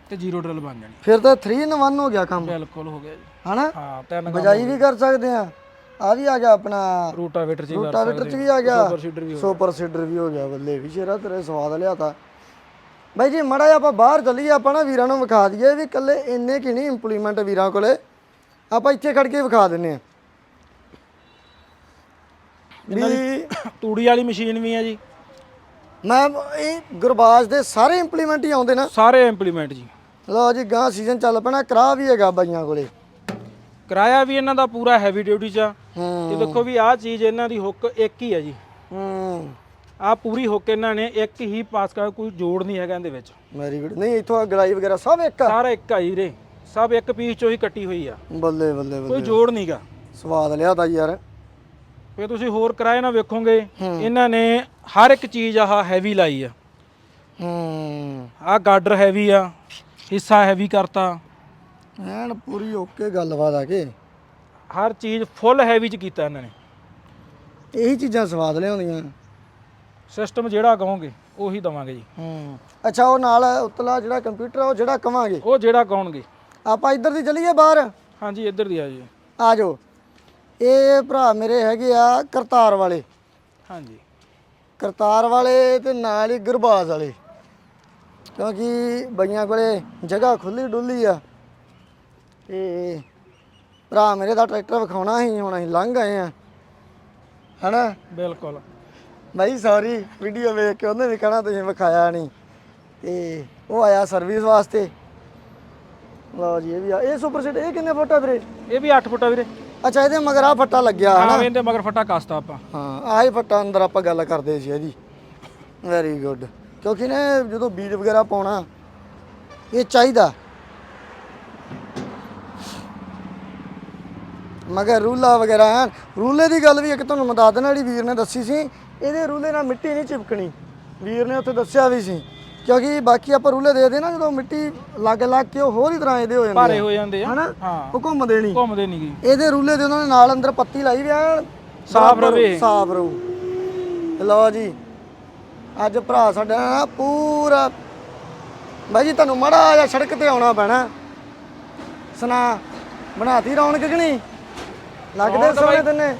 Speaker 2: ਤੇ ਜ਼ੀਰੋ ਡਰਿਲ ਬਣ ਜਾਣੀ।
Speaker 1: ਫਿਰ ਤਾਂ 3 in 1 ਹੋ ਗਿਆ ਕੰਮ।
Speaker 2: ਬਿਲਕੁਲ ਹੋ ਗਿਆ ਜੀ।
Speaker 1: ਹਨਾ?
Speaker 2: ਹਾਂ ਤਿੰਨ
Speaker 1: ਬਜਾਈ ਵੀ ਕਰ ਸਕਦੇ ਆ। ਆ ਵੀ ਆ ਗਿਆ ਆਪਣਾ।
Speaker 2: ਰੂਟਾਵੇਟਰ ਚ ਹੀ ਕਰ
Speaker 1: ਰੋਟਾਵੇਟਰ ਚ ਵੀ ਆ ਗਿਆ।
Speaker 2: ਸੁਪਰ ਸੀਡਰ ਵੀ ਹੋ
Speaker 1: ਸੁਪਰ ਸੀਡਰ ਵੀ ਹੋ ਗਿਆ ਬੱਲੇ ਵੀ ਸ਼ੇਰਾ ਤੇਰੇ ਸਵਾਦ ਲਿਆਤਾ। ਬਾਈ ਜੀ ਮੜਾ ਆਪਾਂ ਬਾਹਰ ਚੱਲੀਏ ਆਪਾਂ ਨਾ ਵੀਰਾਂ ਨੂੰ ਵਿਖਾ ਦਈਏ ਵੀ ਕੱਲੇ ਇੰਨੇ ਕੀ ਨਹੀਂ ਇੰਪਲੀਮੈਂਟ ਵੀਰਾਂ ਕੋਲੇ। ਆਪਾਂ ਇੱਥੇ ਖੜ ਕੇ ਵਿਖਾ ਦਿੰਨੇ ਆ ਵੀ
Speaker 2: ਤੂੜੀ ਵਾਲੀ ਮਸ਼ੀਨ ਵੀ ਆ ਜੀ।
Speaker 1: ਮੈਂ ਇਹ ਗੁਰਬਾਜ ਦੇ ਸਾਰੇ ਇੰਪਲੀਮੈਂਟ ਹੀ ਆਉਂਦੇ ਨਾ।
Speaker 2: ਸਾਰੇ ਇੰਪਲੀਮੈਂਟ ਜੀ।
Speaker 1: ਲਓ ਜੀ ਗਾਂ ਸੀਜ਼ਨ ਚੱਲ ਪੈਣਾ ਕਰਾ ਵੀ ਹੈਗਾ ਬਾਈਆਂ ਕੋਲੇ।
Speaker 2: ਕਿਰਾਇਆ ਵੀ ਇਹਨਾਂ ਦਾ ਪੂਰਾ ਹੈਵੀ ਡਿਊਟੀ ਚ ਆ।
Speaker 1: ਹੂੰ।
Speaker 2: ਤੇ ਦੇਖੋ ਵੀ ਆਹ ਚੀਜ਼ ਇਹਨਾਂ ਦੀ ਹੁੱਕ ਇੱਕ ਹੀ ਆ ਜੀ।
Speaker 1: ਹੂੰ।
Speaker 2: ਆਹ ਪੂਰੀ ਹੁੱਕ ਇਹਨਾਂ ਨੇ ਇੱਕ ਹੀ ਪਾਸ ਕਰ ਕੋਈ ਜੋੜ ਨਹੀਂ ਹੈਗਾ ਇਹਦੇ ਵਿੱਚ।
Speaker 1: ਵੈਰੀ ਗੁੱਡ ਨਹੀਂ ਇੱਥੋਂ ਗਲਾਈ ਵਗੈਰਾ ਸਭ ਇੱਕ ਆ।
Speaker 2: ਸਾਰਾ ਇੱਕ ਆ ਜੀ ਰੇ ਸਭ ਇੱਕ ਪੀਸ ਚੋਂ ਹੀ ਕੱਟੀ ਹੋਈ ਆ।
Speaker 1: ਬੱਲੇ ਬੱਲੇ ਬੱਲੇ।
Speaker 2: ਕੋਈ ਜੋੜ ਨਹੀਂਗਾ
Speaker 1: ਸਵਾਦ ਲਿਆਤਾ ਯਾਰ।
Speaker 2: ਫੇ ਤੁਸੀਂ ਹੋਰ ਕਿਰਾਏ ਨਾਲ ਵੇਖੋਗੇ ਇਹਨਾਂ ਨੇ ਹਰ ਇੱਕ ਚੀਜ਼ ਆਹ ਹੈਵੀ ਲਾਈ ਆ।
Speaker 1: ਹੂੰ।
Speaker 2: ਆਹ ਗਾਡਰ ਹੈਵੀ ਆ ਹਿੱਸਾ ਹੈਵੀ ਕਰਤਾ।
Speaker 1: ਐਨ ਪੂਰੀ ਓਕੇ ਗੱਲਬਾਤ ਆ ਕੇ।
Speaker 2: ਹਰ ਚੀਜ਼ ਫੁੱਲ ਹੈਵੀ ਚ ਕੀਤਾ ਇਹਨਾਂ ਨੇ।
Speaker 1: ਇਹੀ ਚੀਜ਼ਾਂ ਸਵਾਦ ਲਿਆਉਂਦੀਆਂ।
Speaker 2: ਸਿਸਟਮ ਜਿਹੜਾ ਕਹੋਗੇ ਉਹੀ ਦਵਾਂਗੇ ਜੀ।
Speaker 1: ਹੂੰ। ਅੱਛਾ ਉਹ ਨਾਲ ਉਤਲਾ ਜਿਹੜਾ ਕੰਪਿਊਟਰ ਆ ਉਹ ਜਿਹੜਾ ਕਵਾਂਗੇ?
Speaker 2: ਉਹ ਜਿਹੜਾ ਕਹੋਗੇ
Speaker 1: ਆਪਾਂ ਇੱਧਰ ਦੀ ਚੱਲੀਏ ਬਾਹਰ?
Speaker 2: ਹਾਂਜੀ ਇੱਧਰ ਦੀ ਆ ਜੀ।
Speaker 1: ਆ ਜਾਓ। ਇਹ ਭਰਾ ਮੇਰੇ ਹੈਗੇ ਆ ਕਰਤਾਰ ਵਾਲੇ।
Speaker 2: ਹਾਂਜੀ।
Speaker 1: ਕਰਤਾਰ ਵਾਲੇ ਤੇ ਨਾਲ ਹੀ ਗੁਰਬਾਜ਼ ਵਾਲੇ। ਕਿਉਂਕਿ ਬਈਆਂ ਕੋਲੇ ਜਗ੍ਹਾ ਖੁੱਲੀ ਡੁੱਲੀ ਆ। ਤੇ ਭਰਾ ਮੇਰੇ ਦਾ ਟਰੈਕਟਰ ਵਿਖਾਉਣਾ ਸੀ ਹੁਣ ਅਸੀਂ ਲੰਘ ਆਏ ਆ। ਹਨਾ?
Speaker 2: ਬਿਲਕੁਲ।
Speaker 1: ਨਹੀਂ ਸੌਰੀ ਵੀਡੀਓ ਵੇਖ ਕੇ ਉਹਨੇ ਵੀ ਕਹਿਣਾ ਤੁਸੀਂ ਵਿਖਾਇਆ ਨਹੀਂ। ਤੇ ਉਹ ਆਇਆ ਸਰਵਿਸ ਵਾਸਤੇ। ਲਓ ਜੀ ਇਹ ਵੀ ਆ। ਇਹ ਸੁਪਰ ਸੀਟ ਇਹ ਕਿੰਨੇ ਫੁੱਟ ਆ ਵੀਰੇ?
Speaker 2: ਇਹ ਵੀ 8 ਫੁੱਟਾ ਵੀਰੇ।
Speaker 1: ਅੱਛਾ ਇਹਦੇ ਮਗਰ ਆ ਫੱਟਾ ਲੱਗਿਆ
Speaker 2: ਹਾਂ ਇਹਦੇ ਮਗਰ ਫੱਟਾ ਕਸਤਾ ਆਪਾਂ।
Speaker 1: ਹਾਂ ਆਹੀ ਫੱਟਾ ਅੰਦਰ ਆਪਾਂ ਗੱਲ ਕਰਦੇ ਸੀ ਇਹਦੀ। ਵੈਰੀ ਗੁੱਡ ਕਿਉਂਕਿ ਨਾ ਜਦੋਂ ਬੀਜ ਵਗੈਰਾ ਪਾਉਣਾ ਇਹ ਚਾਹੀਦਾ। ਮਗਰ ਰੂਲਾ ਵਗੈਰਾ ਐਨ ਰੂਲੇ ਦੀ ਗੱਲ ਵੀ ਇੱਕ ਤੁਹਾਨੂੰ ਮੈਂ ਦੱਸ ਦੇਣਾ ਜਿਹੜੀ ਵੀਰ ਨੇ ਦੱਸੀ ਸੀ ਇਹਦੇ ਰੂਲੇ ਨਾਲ ਮਿੱਟੀ ਨਹੀਂ ਚਿਪਕਣੀ। ਵੀਰ ਨੇ ਉੱਥੇ ਦੱਸਿਆ ਵੀ ਸੀ। ਕਿਉਂਕਿ ਬਾਕੀ ਆਪਾਂ ਰੂਲੇ ਦੇ ਦੇ ਨਾ ਜਦੋਂ ਮਿੱਟੀ ਲੱਗ ਲੱਗ ਕੇ ਉਹ ਹੋਰ ਹੀ ਤਰ੍ਹਾਂ ਇਹਦੇ ਹੋ ਜਾਂਦੇ
Speaker 2: ਭਾਰੇ ਹੋ ਜਾਂਦੇ ਆ।
Speaker 1: ਹਨਾ?
Speaker 2: ਹਾਂ।
Speaker 1: ਉਹ ਘੁੰਮਦੇ ਨਹੀਂ।
Speaker 2: ਘੁੰਮਦੇ ਨਹੀਂ ਗਈ
Speaker 1: ਇਹਦੇ ਰੂਲੇ ਦੇ ਉਹਨਾਂ ਨੇ ਨਾਲ ਅੰਦਰ ਪੱਤੀ ਲਾਈ ਵੀ ਐਨ
Speaker 2: ਸਾਫ਼ ਰਵੇ।
Speaker 1: ਸਾਫ਼ ਰਹੂ ਲਓ ਜੀ ਅੱਜ ਭਰਾ ਸਾਡਾ ਨਾ ਪੂਰਾ। ਬਾਈ ਜੀ ਤੁਹਾਨੂੰ ਮੜਾ ਜਿਹਾ ਸੜਕ ਤੇ ਆਉਣਾ ਪੈਣਾ। ਸੁਣਾ ਬਣਾਤੀ ਰੌਣਕ ਕਿ ਨਹੀਂ? ਲੱਗਦੇ ਸੋਹਣੇ। ਤੈਨੇ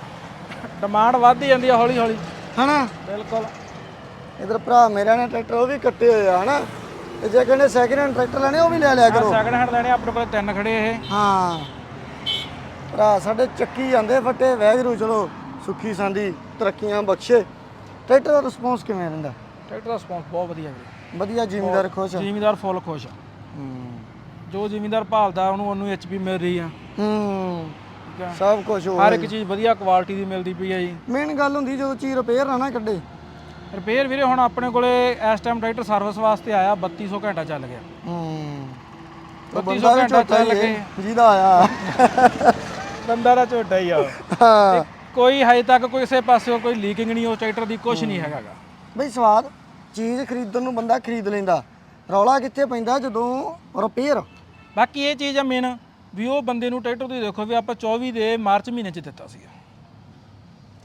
Speaker 2: ਡਿਮਾਂਡ ਵੱਧਦੀ ਜਾਂਦੀ ਆ ਹੌਲੀ ਹੌਲੀ
Speaker 1: ਹਨਾ?
Speaker 2: ਬਿਲਕੁਲ।
Speaker 1: ਇਧਰ ਭਰਾ ਮੇਰਿਆਂ ਨੇ ਟਰੈਕਟਰ ਉਹ ਵੀ ਕੱਟੇ ਹੋਏ ਆ ਹਨਾ? ਤੇ ਜੇ ਕਹਿੰਦੇ ਸੈਕਿੰਡ ਹੈਂਡ ਟਰੈਕਟਰ ਲੈਣੇ ਉਹ ਵੀ ਲੈ ਲਿਆ ਕਰੋ।
Speaker 2: ਸੈਕਿੰਡ ਹੈਂਡ ਲੈਣੇ ਆਪਣੇ ਕੋਲ ਤਿੰਨ ਖੜੇ ਇਹ।
Speaker 1: ਹਾਂ। ਭਰਾ ਸਾਡੇ ਚੱਕੀ ਜਾਂਦੇ ਫੱਟੇ ਵੈਗਰੂ ਚਲੋ ਸੁੱਖੀ ਸਾਂਦੀ ਤਰੱਕੀਆਂ ਬਖਸ਼ੇ। ਟਰੈਕਟਰ ਦਾ ਰਿਸਪੌਂਸ ਕਿਵੇਂ ਰਹਿੰਦਾ?
Speaker 2: ਟਰੈਕਟਰ ਦਾ ਰਿਸਪੌਂਸ ਬਹੁਤ ਵਧੀਆ ਵੀਰੇ
Speaker 1: ਵਧੀਆ ਜ਼ਿਮੀਦਾਰ ਖੁਸ਼
Speaker 2: ਜ਼ਿਮੀਦਾਰ ਫੁੱਲ ਖੁਸ਼ ਜੋ ਜ਼ਿਮੀਦਾਰ ਭਾਲਦਾ ਉਹਨੂੰ ਉਹਨੂੰ ਐਚਪੀ ਮਿਲ ਰਹੀ ਆ।
Speaker 1: ਹੂੰ। ਸਭ ਕੁਝ ਹੋ
Speaker 2: ਹਰ। ਇੱਕ ਚੀਜ਼ ਵਧੀਆ ਕੁਆਲਿਟੀ ਦੀ ਮਿਲਦੀ ਪਈ ਆ ਜੀ।
Speaker 1: ਮੇਨ ਗੱਲ ਹੁੰਦੀ ਜਦੋਂ ਚੀਜ਼ ਰਿਪੇਅਰ ਨਾ ਨਾ ਕੱਢੇ
Speaker 2: ਰਿਪੇਅਰ ਵੀਰੇ ਹੁਣ ਆਪਣੇ ਕੋਲੇ ਇਸ ਟਾਈਮ ਟਰੈਕਟਰ ਸਰਵਿਸ ਵਾਸਤੇ ਆਇਆ 3200 ਘੰਟਾ ਚੱਲ ਗਿਆ।
Speaker 1: ਹੂੰ।
Speaker 2: 3200
Speaker 1: ਬੰਦਾ ਵੀ
Speaker 2: ਘੰਟਾ
Speaker 1: ਝੋਟਾ ਹੀ ਹੈ, ਜਿਹਦਾ ਆਇਆ।
Speaker 2: ਬੰਦਾ ਦਾ ਝੋਟਾ ਹੀ ਆ।
Speaker 1: ਹਾਂ।
Speaker 2: ਕੋਈ ਹਜੇ ਤੱਕ ਕੋਈ ਕਿਸੇ ਪਾਸਿਓਂ ਕੋਈ ਲੀਕਿੰਗ ਨਹੀਂ ਉਹ ਟਰੈਕਟਰ ਦੀ ਕੁਝ ਨਹੀਂ ਹੈਗਾਗਾ
Speaker 1: ਬਈ ਸਵਾਦ ਚੀਜ਼ ਖਰੀਦਣ ਨੂੰ ਬੰਦਾ ਖਰੀਦ ਲੈਂਦਾ। ਰੌਲਾ ਕਿੱਥੇ ਪੈਂਦਾ ਜਦੋਂ ਰਿਪੇਅਰ
Speaker 2: ਬਾਕੀ ਇਹ ਚੀਜ਼ ਆ ਮੇਨ ਵੀ ਉਹ ਬੰਦੇ ਨੂੰ ਟਰੈਕਟਰ ਤੁਸੀਂ ਦੇਖੋ ਵੀ ਆਪਾਂ 24 ਦੇ ਮਾਰਚ ਮਹੀਨੇ ਚ ਦਿੱਤਾ ਸੀਗਾ।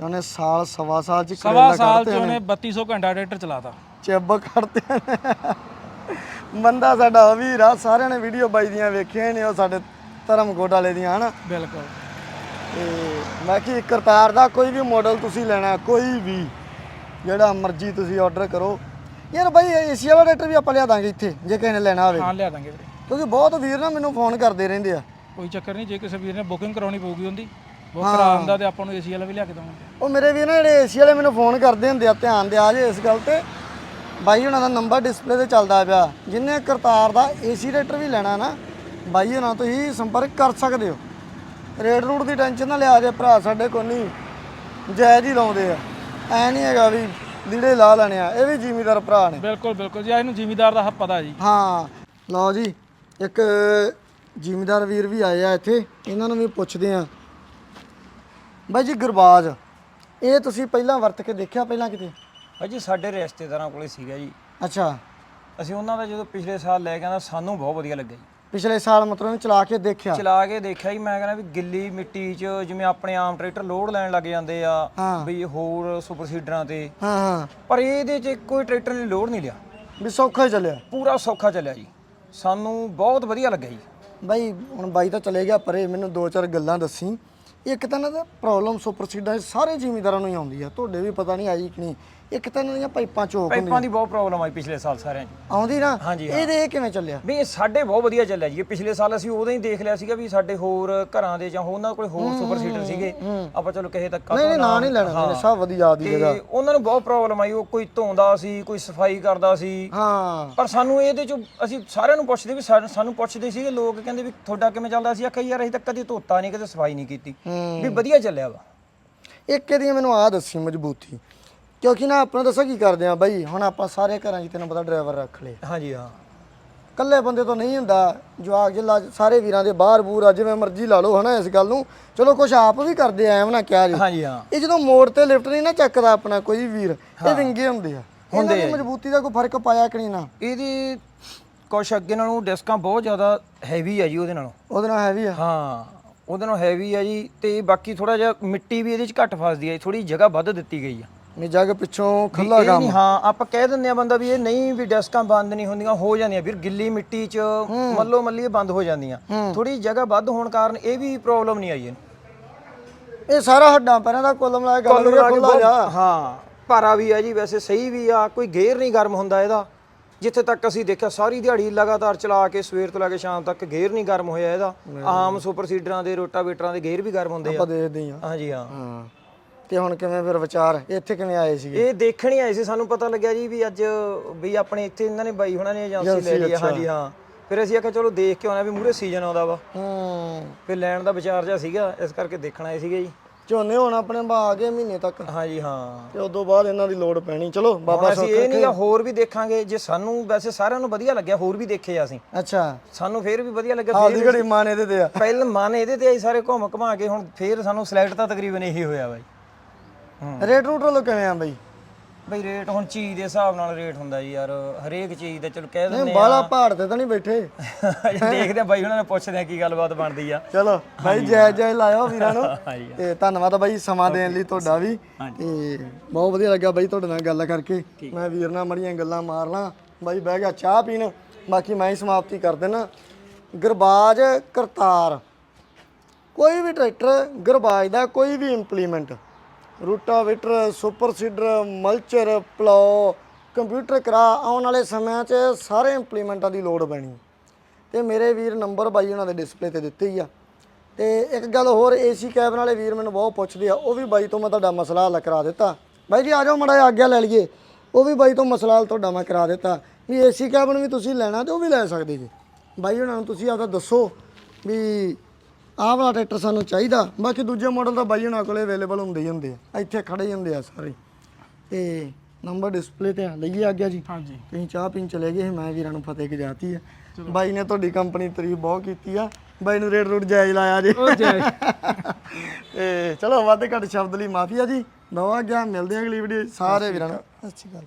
Speaker 1: ਉਹਨੇ ਸਾਲ ਸਵਾ ਸਾਲ ਚ
Speaker 2: ਸਵਾ
Speaker 1: ਕਰੇਲਾ
Speaker 2: ਸਾਲ ਚ
Speaker 1: ਕੱਢਤੇ
Speaker 2: ਉਹਨੇ। 3200 ਘੰਟਾ ਟਰੈਕਟਰ ਚਲਾਤਾ।
Speaker 1: ਚਿੱਬ ਕੱਢਤੇ ਬੰਦਾ ਸਾਡਾ ਉਹ ਵੀਰ ਆ ਸਾਰਿਆਂ ਨੇ ਵੀਡੀਓ ਬਾਈ ਦੀਆਂ ਵੇਖੀਆਂ ਨੇ ਉਹ ਸਾਡੇ ਧਰਮਕੋਟ ਵਾਲੇ ਦੀਆਂ ਹਨਾ?
Speaker 2: ਬਿਲਕੁਲ।
Speaker 1: ਤੇ ਬਾਕੀ ਕਰਤਾਰ ਦਾ ਕੋਈ ਵੀ ਮਾਡਲ ਤੁਸੀਂ ਲੈਣਾ ਕੋਈ ਵੀ ਜਿਹੜਾ ਮਰਜ਼ੀ ਤੁਸੀਂ ਆਰਡਰ ਕਰੋ। ਯਾਰ ਬਾਈ ਏਸੀ ਵਾਲਾ ਟਰੈਕਟਰ ਵੀ ਆਪਾਂ ਲਿਆ ਦਾਂਗੇ ਇੱਥੇ ਜੇ ਕਿਸੇ ਨੇ ਲੈਣਾ ਹੋਵੇ।
Speaker 2: ਹਾਂ ਲਿਆ ਦਾਂਗੇ ਵੀਰੇ।
Speaker 1: ਕਿਉਂਕਿ ਬਹੁਤ ਵੀਰ ਨਾ ਮੈਨੂੰ ਫੋਨ ਕਰਦੇ ਰਹਿੰਦੇ ਆ।
Speaker 2: ਕੋਈ ਚੱਕਰ ਨਹੀਂ ਜੇ ਕਿਸੇ ਵੀਰ ਨੇ ਬੁਕਿੰਗ ਕਰਾਉਣੀ ਪਊਗੀ ਉਹਦੀ। ਉਹ ਕਰਾ ਦਿੰਦਾ ਤੇ ਆਪਾਂ ਨੂੰ ਏਸੀ ਵਾਲਾ ਵੀ ਲਿਆ ਕੇ ਦਵਾਂਗੇ।
Speaker 1: ਉਹ ਮੇਰੇ ਵੀ ਨਾ ਜਿਹੜੇ ਏਸੀ ਵਾਲੇ ਮੈਨੂੰ ਫੋਨ ਕਰਦੇ ਹੁੰਦੇ ਆ ਧਿਆਨ ਦਿਆ ਜੇ ਇਸ ਗੱਲ ਤੇ। ਬਾਈ ਉਹਨਾਂ ਦਾ ਨੰਬਰ ਡਿਸਪਲੇ ਤੇ ਚੱਲਦਾ ਪਿਆ। ਜਿੰਨੇ ਕਰਤਾਰ ਦਾ ਏਸੀ ਰੇਟਰ ਵੀ ਲੈਣਾ ਨਾ ਬਾਈ ਉਹਨਾਂ ਤੋਂ ਹੀ ਸੰਪਰਕ ਕਰ ਸਕਦੇ ਹੋ। ਰੇਟ ਰੂਟ ਦੀ ਟੈਨਸ਼ਨ ਨਾ ਲਿਆ ਜੇ ਭਰਾ ਸਾਡੇ ਕੋਲ ਨਹੀਂ। ਜਾਇਜ਼ ਹੀ ਲਾਉਂਦੇ ਆ। ਐ ਨਹੀਂ ਹੈਗਾ ਵੀ ਲੀੜੇ ਲਾ ਲੈਣੇ ਆ। ਇਹ ਵੀ ਜ਼ਿਮੀਦਾਰ ਭਰਾ ਨੇ।
Speaker 2: ਬਿਲਕੁਲ ਬਿਲਕੁਲ। ਜੀ ਇਹਨੂੰ ਜ਼ਿਮੀਦਾਰ ਦਾ ਪਤਾ ਜੀ।
Speaker 1: ਹਾਂ। ਲਓ ਜੀ ਇੱਕ ਜ਼ਿਮੀਦਾਰ ਵੀਰ ਵੀ ਆਏ ਆ ਇੱਥੇ। ਇਹਨਾਂ ਨੂੰ ਵੀ ਪੁੱਛਦੇ ਆ। ਬਾਈ ਜੀ ਗੁਰਬਾਜ ਇਹ ਤੁਸੀਂ ਪਹਿਲਾਂ ਵਰਤ ਕੇ ਦੇਖਿਆ ਪਹਿਲਾਂ ਕਿਤੇ?
Speaker 3: ਭਾਈ ਜੀ ਸਾਡੇ ਰਿਸ਼ਤੇਦਾਰਾਂ ਕੋਲੇ ਸੀਗਾ ਜੀ।
Speaker 1: ਅੱਛਾ।
Speaker 3: ਅਸੀਂ ਉਹਨਾਂ ਦਾ ਜਦੋਂ ਪਿਛਲੇ ਸਾਲ ਲੈ ਕੇ ਆਂਦਾ ਸਾਨੂੰ ਬਹੁਤ ਵਧੀਆ ਲੱਗਾ ਜੀ।
Speaker 1: ਪਿਛਲੇ ਸਾਲ ਮਤਲਬ ਇਹਨੂੰ ਚਲਾ ਕੇ ਦੇਖਿਆ?
Speaker 3: ਚਲਾ ਕੇ ਦੇਖਿਆ ਜੀ ਮੈਂ ਕਹਿੰਦਾ ਵੀ ਗਿੱਲੀ ਮਿੱਟੀ 'ਚ ਜਿਵੇਂ ਆਪਣੇ ਆਮ ਟਰੈਕਟਰ ਲੋਡ ਲੈਣ ਲੱਗ ਜਾਂਦੇ ਆ
Speaker 1: ਹਾਂ।
Speaker 3: ਵੀ ਹੋਰ ਸੁਪਰ ਸੀਡਰਾਂ ਤੇ।
Speaker 1: ਹਾਂ ਹਾਂ।
Speaker 3: ਪਰ ਇਹਦੇ 'ਚ ਕੋਈ ਟਰੈਕਟਰ ਨੇ ਲੋਡ ਨਹੀਂ ਲਿਆ।
Speaker 1: ਵੀ ਸੌਖਾ ਹੀ ਚੱਲਿਆ।
Speaker 3: ਪੂਰਾ ਸੌਖਾ ਚੱਲਿਆ ਜੀ। ਸਾਨੂੰ ਬਹੁਤ ਵਧੀਆ ਲੱਗਾ ਜੀ।
Speaker 1: ਬਾਈ ਹੁਣ ਬਾਈ ਤਾਂ ਚਲੇ ਗਿਆ ਪਰੇ ਮੈਨੂੰ ਦੋ ਚਾਰ ਗੱਲਾਂ ਦੱਸੀ। ਇੱਕ ਤਾਂ ਇਹਨਾਂ ਦਾ ਪ੍ਰੋਬਲਮ ਸੁਪਰਸੀਡਾਂ ਸਾਰੇ ਜ਼ਿਮੀਦਾਰਾਂ ਨੂੰ ਹੀ ਆਉਂਦੀ ਆ। ਤੁਹਾਡੇ ਵੀ ਪਤਾ ਨਹੀਂ ਆਈ ਕਿ ਨਹੀਂ। ਇੱਕ ਤਾਂ ਇਹਨਾਂ ਦੀਆਂ ਪਾਈਪਾਂ ਚੋਕ
Speaker 3: ਪਾਈਪਾਂ ਦੀ ਬਹੁਤ ਪ੍ਰੋਬਲਮ ਆਈ ਪਿਛਲੇ ਸਾਲ ਸਾਰਿਆਂ 'ਚ
Speaker 1: ਆਉਂਦੀ ਨਾ?
Speaker 3: ਹਾਂਜੀ, ਹਾਂ।
Speaker 1: ਇਹਦੇ ਇਹ ਕਿਵੇਂ ਚੱਲਿਆ?
Speaker 3: ਵੀ ਇਹ ਸਾਡੇ ਬਹੁਤ ਵਧੀਆ ਚੱਲਿਆ ਜੀ। ਇਹ ਪਿਛਲੇ ਸਾਲ ਅਸੀਂ ਉਦੋਂ ਹੀ ਦੇਖ ਲਿਆ ਸੀਗਾ ਵੀ ਸਾਡੇ ਹੋਰ ਘਰਾਂ ਦੇ ਜਾਂ ਉਹਨਾਂ ਕੋਲ ਹੋਰ ਸੁਪਰ ਸੀਡਰ ਸੀਗੇ। ਆਪਾਂ ਚਲੋ ਕਿਸੇ ਤੱਕ
Speaker 1: ਨਹੀਂ ਨਹੀਂ ਨਾਂ ਨਹੀਂ ਲੈਣਾ ਮੈਨੇ ਸਭ ਵਧੀਆ ਦੀ ਜਗ੍ਹਾ।
Speaker 3: ਤੇ ਉਹਨਾਂ ਨੂੰ ਬਹੁਤ ਪ੍ਰੋਬਲਮ ਆਈ। ਉਹ ਕੋਈ ਧੋਂਦਾ ਸੀ ਕੋਈ ਸਫ਼ਾਈ ਕਰਦਾ ਸੀ।
Speaker 1: ਹਾਂ।
Speaker 3: ਪਰ ਸਾਨੂੰ ਇਹਦੇ ਚੋਂ ਅਸੀਂ ਸਾਰਿਆਂ ਨੂੰ ਪੁੱਛਦੇ ਵੀ ਸਾਨੂੰ ਪੁੱਛਦੇ ਸੀਗੇ ਲੋਕ ਕਹਿੰਦੇ ਵੀ ਤੁਹਾਡਾ ਕਿਵੇਂ ਚੱਲਦਾ? ਸੀ ਆਖਿਆ ਯਾਰ ਅਸੀਂ ਤਾਂ ਕਦੀ ਧੋਤਾ ਨਹੀਂ ਕਦੇ ਸਫ਼ਾਈ ਨਹੀਂ ਕੀਤੀ। ਵੀ ਵਧੀਆ ਚੱਲਿਆ ਵਾ।
Speaker 1: ਇੱਕ ਇਹਦੀ ਮੈਨੂੰ ਆ ਦੱਸੀ ਮਜ਼ਬੂਤੀ। ਕਿਉਂਕਿ ਨਾ ਆਪਾਂ ਦੱਸੋ ਕੀ ਕਰਦੇ ਆ ਬਾਈ? ਹੁਣ ਆਪਾਂ ਸਾਰੇ ਘਰਾਂ 'ਚ ਤੈਨੂੰ ਪਤਾ ਡਰਾਈਵਰ ਰੱਖ ਲਏ।
Speaker 3: ਹਾਂਜੀ ਹਾਂ।
Speaker 1: ਇਕੱਲੇ ਬੰਦੇ ਤੋਂ ਨਹੀਂ ਹੁੰਦਾ। ਜਵਾਕ ਜਿੱਲਾ ਸਾਰੇ ਵੀਰਾਂ ਦੇ ਬਾਹਰ ਬੂਰ ਆ ਜਿਵੇਂ ਮਰਜ਼ੀ ਲਾ ਲਓ ਹਨਾ ਇਸ ਗੱਲ ਨੂੰ। ਚਲੋ ਕੁਝ ਆਪ ਵੀ ਕਰਦੇ ਆ ਐਵੇਂ ਨਾ ਕਿਹਾ ਜੀ
Speaker 3: ਹਾਂਜੀ ਹਾਂ।
Speaker 1: ਇਹ ਜਦੋਂ ਮੋੜ ਤੇ ਲਿਫਟ ਨਹੀਂ ਨਾ ਚੱਕਦਾ ਆਪਣਾ ਕੋਈ ਵੀਰ ਇਹ ਵਿੰਗੇ ਹੁੰਦੇ ਆ। ਹੁੰਦੇ ਆ ਮਜ਼ਬੂਤੀ ਦਾ ਕੋਈ ਫ਼ਰਕ ਪਾਇਆ ਕਿ ਨਹੀਂ ਨਾ?
Speaker 3: ਇਹਦੀ ਕੁਛ ਅੱਗੇ ਨਾਲੋਂ ਡਿਸਕਾਂ ਬਹੁਤ ਜ਼ਿਆਦਾ ਹੈਵੀ ਆ ਜੀ ਉਹਦੇ ਨਾਲੋਂ।
Speaker 1: ਉਹਦੇ ਨਾਲ ਹੈਵੀ ਆ?
Speaker 3: ਹਾਂ ਉਹਦੇ ਨਾਲੋਂ ਹੈਵੀ ਆ ਜੀ। ਤੇ ਬਾਕੀ ਥੋੜਾ ਜਿਹਾ ਮਿੱਟੀ ਵੀ ਇਹਦੇ 'ਚ ਘੱਟ ਫਸਦੀ ਆ ਥੋੜੀ ਜਗ੍ਹਾ ਵੱਧ ਦਿੱਤੀ ਗਈ ਆ।
Speaker 1: ਨਹੀਂ ਜੱਗ ਪਿੱਛੋਂ ਖੁੱਲਾ ਕੰਮ।
Speaker 3: ਹਾਂ ਆਪਾਂ ਕਹਿ ਦਿੰਦੇ ਆ ਬੰਦਾ ਵੀ ਇਹ ਨਹੀਂ ਵੀ ਡੈਸਕਾਂ ਬੰਦ ਨਹੀਂ ਹੁੰਦੀਆਂ ਹੋ ਜਾਂਦੀਆਂ ਵੀਰ ਗਿੱਲੀ ਮਿੱਟੀ 'ਚ ਮੱਲੋ ਮੱਲੀ ਬੰਦ ਹੋ ਜਾਂਦੀਆਂ। ਥੋੜੀ ਜਗ੍ਹਾ ਵੱਧ ਹੋਣ ਕਾਰਨ ਇਹ ਵੀ ਪ੍ਰੋਬਲਮ ਨਹੀਂ ਆਈ
Speaker 1: ਇਹ ਸਾਰਾ ਹੱਡਾਂ ਪੈਰਾਂ ਦਾ ਕੁੱਲ ਮਿਲਾ ਕੇ ਗੱਲ ਖੁੱਲਾ ਜਾ।
Speaker 3: ਹਾਂ ਭਾਰਾ ਵੀ ਆ ਜੀ ਵੈਸੇ ਸਹੀ ਵੀ ਆ ਕੋਈ ਗੇਅਰ ਨਹੀਂ ਗਰਮ ਹੁੰਦਾ ਇਹਦਾ। ਜਿੱਥੇ ਤੱਕ ਅਸੀਂ ਦੇਖਿਆ ਸਾਰੀ ਦਿਹਾੜੀ ਲਗਾਤਾਰ ਚਲਾ ਕੇ ਸਵੇਰ ਤੋਂ ਲੈ ਕੇ ਸ਼ਾਮ ਤੱਕ ਗੇਅਰ ਨਹੀਂ ਗਰਮ ਹੋਇਆ ਇਹਦਾ। ਆਮ ਸੁਪਰ ਸੀਡਰਾਂ ਦੇ ਰੋਟਾਵੇਟਰਾਂ ਦੇ ਗੇਅਰ ਵੀ ਗਰਮ ਹੁੰਦੇ ਆ।
Speaker 1: ਆਪਾਂ ਦੇਖਦੇ ਆ।
Speaker 3: ਹਾਂਜੀ ਹਾਂ।
Speaker 1: ਹਾਂ। ਤੇ ਹੁਣ ਕਿਵੇਂ ਫਿਰ ਵਿਚਾਰ ਇੱਥੇ ਕਿਵੇਂ ਆਏ ਸੀਗੇ?
Speaker 3: ਇਹ ਦੇਖਣ ਹੀ ਆਏ ਸੀ ਸਾਨੂੰ ਪਤਾ ਲੱਗਿਆ ਜੀ ਵੀ ਅੱਜ ਵੀ ਆਪਣੇ ਇੱਥੇ ਇਹਨਾਂ ਨੇ ਬਾਈ ਹੁਣਾਂ ਨੇ ਏਜੰਸੀ ਲੈ ਲਈ ਆ ਹਾਂਜੀ ਹਾਂ। ਫਿਰ ਅਸੀਂ ਆਖਿਆ ਚਲੋ ਦੇਖ ਕੇ ਆਉਣਾ ਵੀ ਮੂਰੇ ਸੀਜ਼ਨ ਆਉਂਦਾ ਵਾ।
Speaker 1: ਹੂੰ।
Speaker 3: ਫਿਰ ਲੈਣ ਦਾ ਵਿਚਾਰ ਜਿਹਾ ਸੀਗਾ ਇਸ ਕਰਕੇ ਦੇਖਣ ਆਏ ਸੀਗੇ ਜੀ।
Speaker 1: ਝੋਨੇ ਹੁਣ ਆਪਣੇ ਬਾ ਆ ਗਏ ਮਹੀਨੇ ਤੱਕ।
Speaker 3: ਹਾਂਜੀ ਹਾਂ।
Speaker 1: ਤੇ ਉਦੋਂ ਬਾਅਦ ਇਹਨਾਂ ਦੀ ਲੋੜ ਪੈਣੀ। ਚਲੋ ਬਾਬਾ
Speaker 3: ਅਸੀਂ ਇਹ ਨਹੀਂਗਾ ਹੋਰ ਵੀ ਦੇਖਾਂਗੇ। ਜੇ ਸਾਨੂੰ ਵੈਸੇ ਸਾਰਿਆਂ ਨੂੰ ਵਧੀਆ ਲੱਗਿਆ ਹੋਰ ਵੀ ਦੇਖੇ ਆ ਅਸੀਂ।
Speaker 1: ਅੱਛਾ।
Speaker 3: ਸਾਨੂੰ ਫੇਰ ਵੀ ਵਧੀਆ ਲੱਗਿਆ
Speaker 1: ਦੀ ਘੜੀ ਮਾਨ ਇਹਦੇ ਤੇ ਆ।
Speaker 3: ਪਹਿਲ ਮਨ ਇਹਦੇ ਤੇ ਆਈ ਸਾਰੇ ਘੁੰਮ ਘੁਮਾ ਕੇ। ਹੁਣ ਫੇਰ ਸਾਨੂੰ ਸਿਲੈਕਟ ਤਾਂ ਤਕਰੀਬਨ ਇਹੀ ਹੋਇਆ ਬਾਈ
Speaker 1: ਰੇਟ ਰੂਟ ਲੋ ਕਿਵੇਂ ਆ ਬਈ?
Speaker 3: ਬਈ ਰੇਟ ਹੁਣ ਚੀਜ਼ ਦੇ ਹਿਸਾਬ ਨਾਲ ਰੇਟ ਹੁੰਦਾ ਜੀ ਯਾਰ ਹਰੇਕ ਚੀਜ਼ ਦਾ ਚਲੋ ਕਹਿ ਦਿੰਦੇ
Speaker 1: ਨਹੀਂ ਬਾਲਾ ਪਹਾੜ ਤੇ ਤਾਂ ਨਹੀਂ ਬੈਠੇ। [LAUGHS]
Speaker 3: ਦੇਖਦੇ ਆ ਬਾਈ ਉਹਨਾਂ ਨੇ ਪੁੱਛਦੇ ਆ ਕੀ ਗੱਲਬਾਤ ਬਣਦੀ ਆ।
Speaker 1: ਚਲੋ ਬਾਈ ਜੈ ਜੈ ਲਾਇਓ ਵੀਰਾਂ ਨੂੰ। [LAUGHS] ਤੇ ਧੰਨਵਾਦ ਬਾਈ ਸਮਾਂ ਦੇਣ ਲਈ ਤੁਹਾਡਾ ਵੀ। ਤੇ ਬਹੁਤ ਵਧੀਆ ਲੱਗਾ ਬਾਈ ਤੁਹਾਡੇ ਨਾਲ ਗੱਲ ਕਰਕੇ। ਮੈਂ ਵੀਰ ਨਾਲ ਮੜੀਆਂ ਗੱਲਾਂ ਮਾਰ ਲਾਂ ਬਾਈ ਬਹਿ ਗਿਆ ਚਾਹ ਪੀਣ ਬਾਕੀ ਮੈਂ ਹੀ ਸਮਾਪਤੀ ਕਰ ਦੇਣਾ ਗਰਬਾਜ ਕਰਤਾਰ। ਕੋਈ ਵੀ ਟਰੈਕਟਰ ਗਰਬਾਜ ਦਾ ਕੋਈ ਵੀ implement rotavator, super seeder, mulcher, plough, computer ਕਰਾ ਆਉਣ ਵਾਲੇ ਸਮਿਆਂ 'ਚ ਸਾਰੇ ਇੰਪਲੀਮੈਂਟਾਂ ਦੀ ਲੋੜ ਪੈਣੀ। ਤੇ ਮੇਰੇ ਵੀਰ ਨੰਬਰ ਬਾਈ ਉਹਨਾਂ ਦੇ ਡਿਸਪਲੇ ਤੇ ਦਿੱਤੇ ਹੀ ਆ। ਤੇ ਇੱਕ ਗੱਲ ਹੋਰ ਏਸੀ ਕੈਬਨ ਵਾਲੇ ਵੀਰ ਮੈਨੂੰ ਬਹੁਤ ਪੁੱਛਦੇ ਆ, ਉਹ ਵੀ ਬਾਈ ਤੋਂ ਮੈਂ ਤੁਹਾਡਾ ਮਸਲਾ ਹੱਲ ਕਰਾ ਦਿੱਤਾ। ਬਾਈ ਜੀ, ਆ ਜਾਓ ਮੜਾ ਆਗਿਆ ਲੈ ਲਈਏ। ਉਹ ਵੀ ਬਾਈ ਤੋਂ ਮਸਲਾ ਹੱਲ ਤੁਹਾਡਾ ਮੈਂ ਕਰਾ ਦਿੱਤਾ। ਵੀ ਏਸੀ ਕੈਬਨ ਵੀ ਤੁਸੀਂ ਲੈਣਾ ਤੇ ਉਹ ਵੀ ਲੈ ਸਕਦੇ ਜੀ। ਬਾਈ ਉਹਨਾਂ ਨੂੰ ਤੁਸੀਂ ਆਪਦਾ ਦੱਸੋ ਵੀ ਆਹ ਵਾਲਾ ਟਰੈਕਟਰ ਸਾਨੂੰ ਚਾਹੀਦਾ। ਬਾਕੀ ਦੂਜੇ ਮਾਡਲ ਤਾਂ ਬਾਈ ਉਹਨਾਂ ਕੋਲੇ ਅਵੇਲੇਬਲ ਹੁੰਦੇ ਹੀ ਹੁੰਦੇ ਆ। ਇੱਥੇ ਖੜੇ ਹੀ ਹੁੰਦੇ ਆ ਸਾਰੇ। ਤੇ ਨੰਬਰ ਡਿਸਪਲੇ ਤੇ ਆ ਲਈਏ ਆਗਿਆ ਜੀ।
Speaker 2: ਹਾਂਜੀ।
Speaker 1: ਤੁਸੀਂ ਚਾਹ ਪੀਣ ਚਲੇ ਗਏ ਸੀ, ਮੈਂ ਵੀਰਾਂ ਨੂੰ ਫਤਿਹ ਗਜਾਤੀ ਆ। ਬਾਈ ਨੇ ਤੁਹਾਡੀ ਕੰਪਨੀ ਤਾਰੀਫ ਬਹੁਤ ਕੀਤੀ ਆ। ਬਾਈ ਨੂੰ ਰੇਟ ਰੂਟ ਜਾਇਜ਼ ਲਾਇਆ ਜੀ।
Speaker 2: ਉਹ ਜੈ [LAUGHS]
Speaker 1: ਤੇ ਚਲੋ ਵੱਧ ਘੱਟ ਸ਼ਬਦ ਲਈ ਮਾਫੀ ਆ ਜੀ। ਨਵਾਂ ਗਿਆ ਮਿਲਦੇ ਆ ਅਗਲੀ ਵੀਡੀਓ ਸਾਰੇ ਵੀਰਾਂ ਨੂੰ। ਸਤਿ ਸ਼੍ਰੀ ਅਕਾਲ।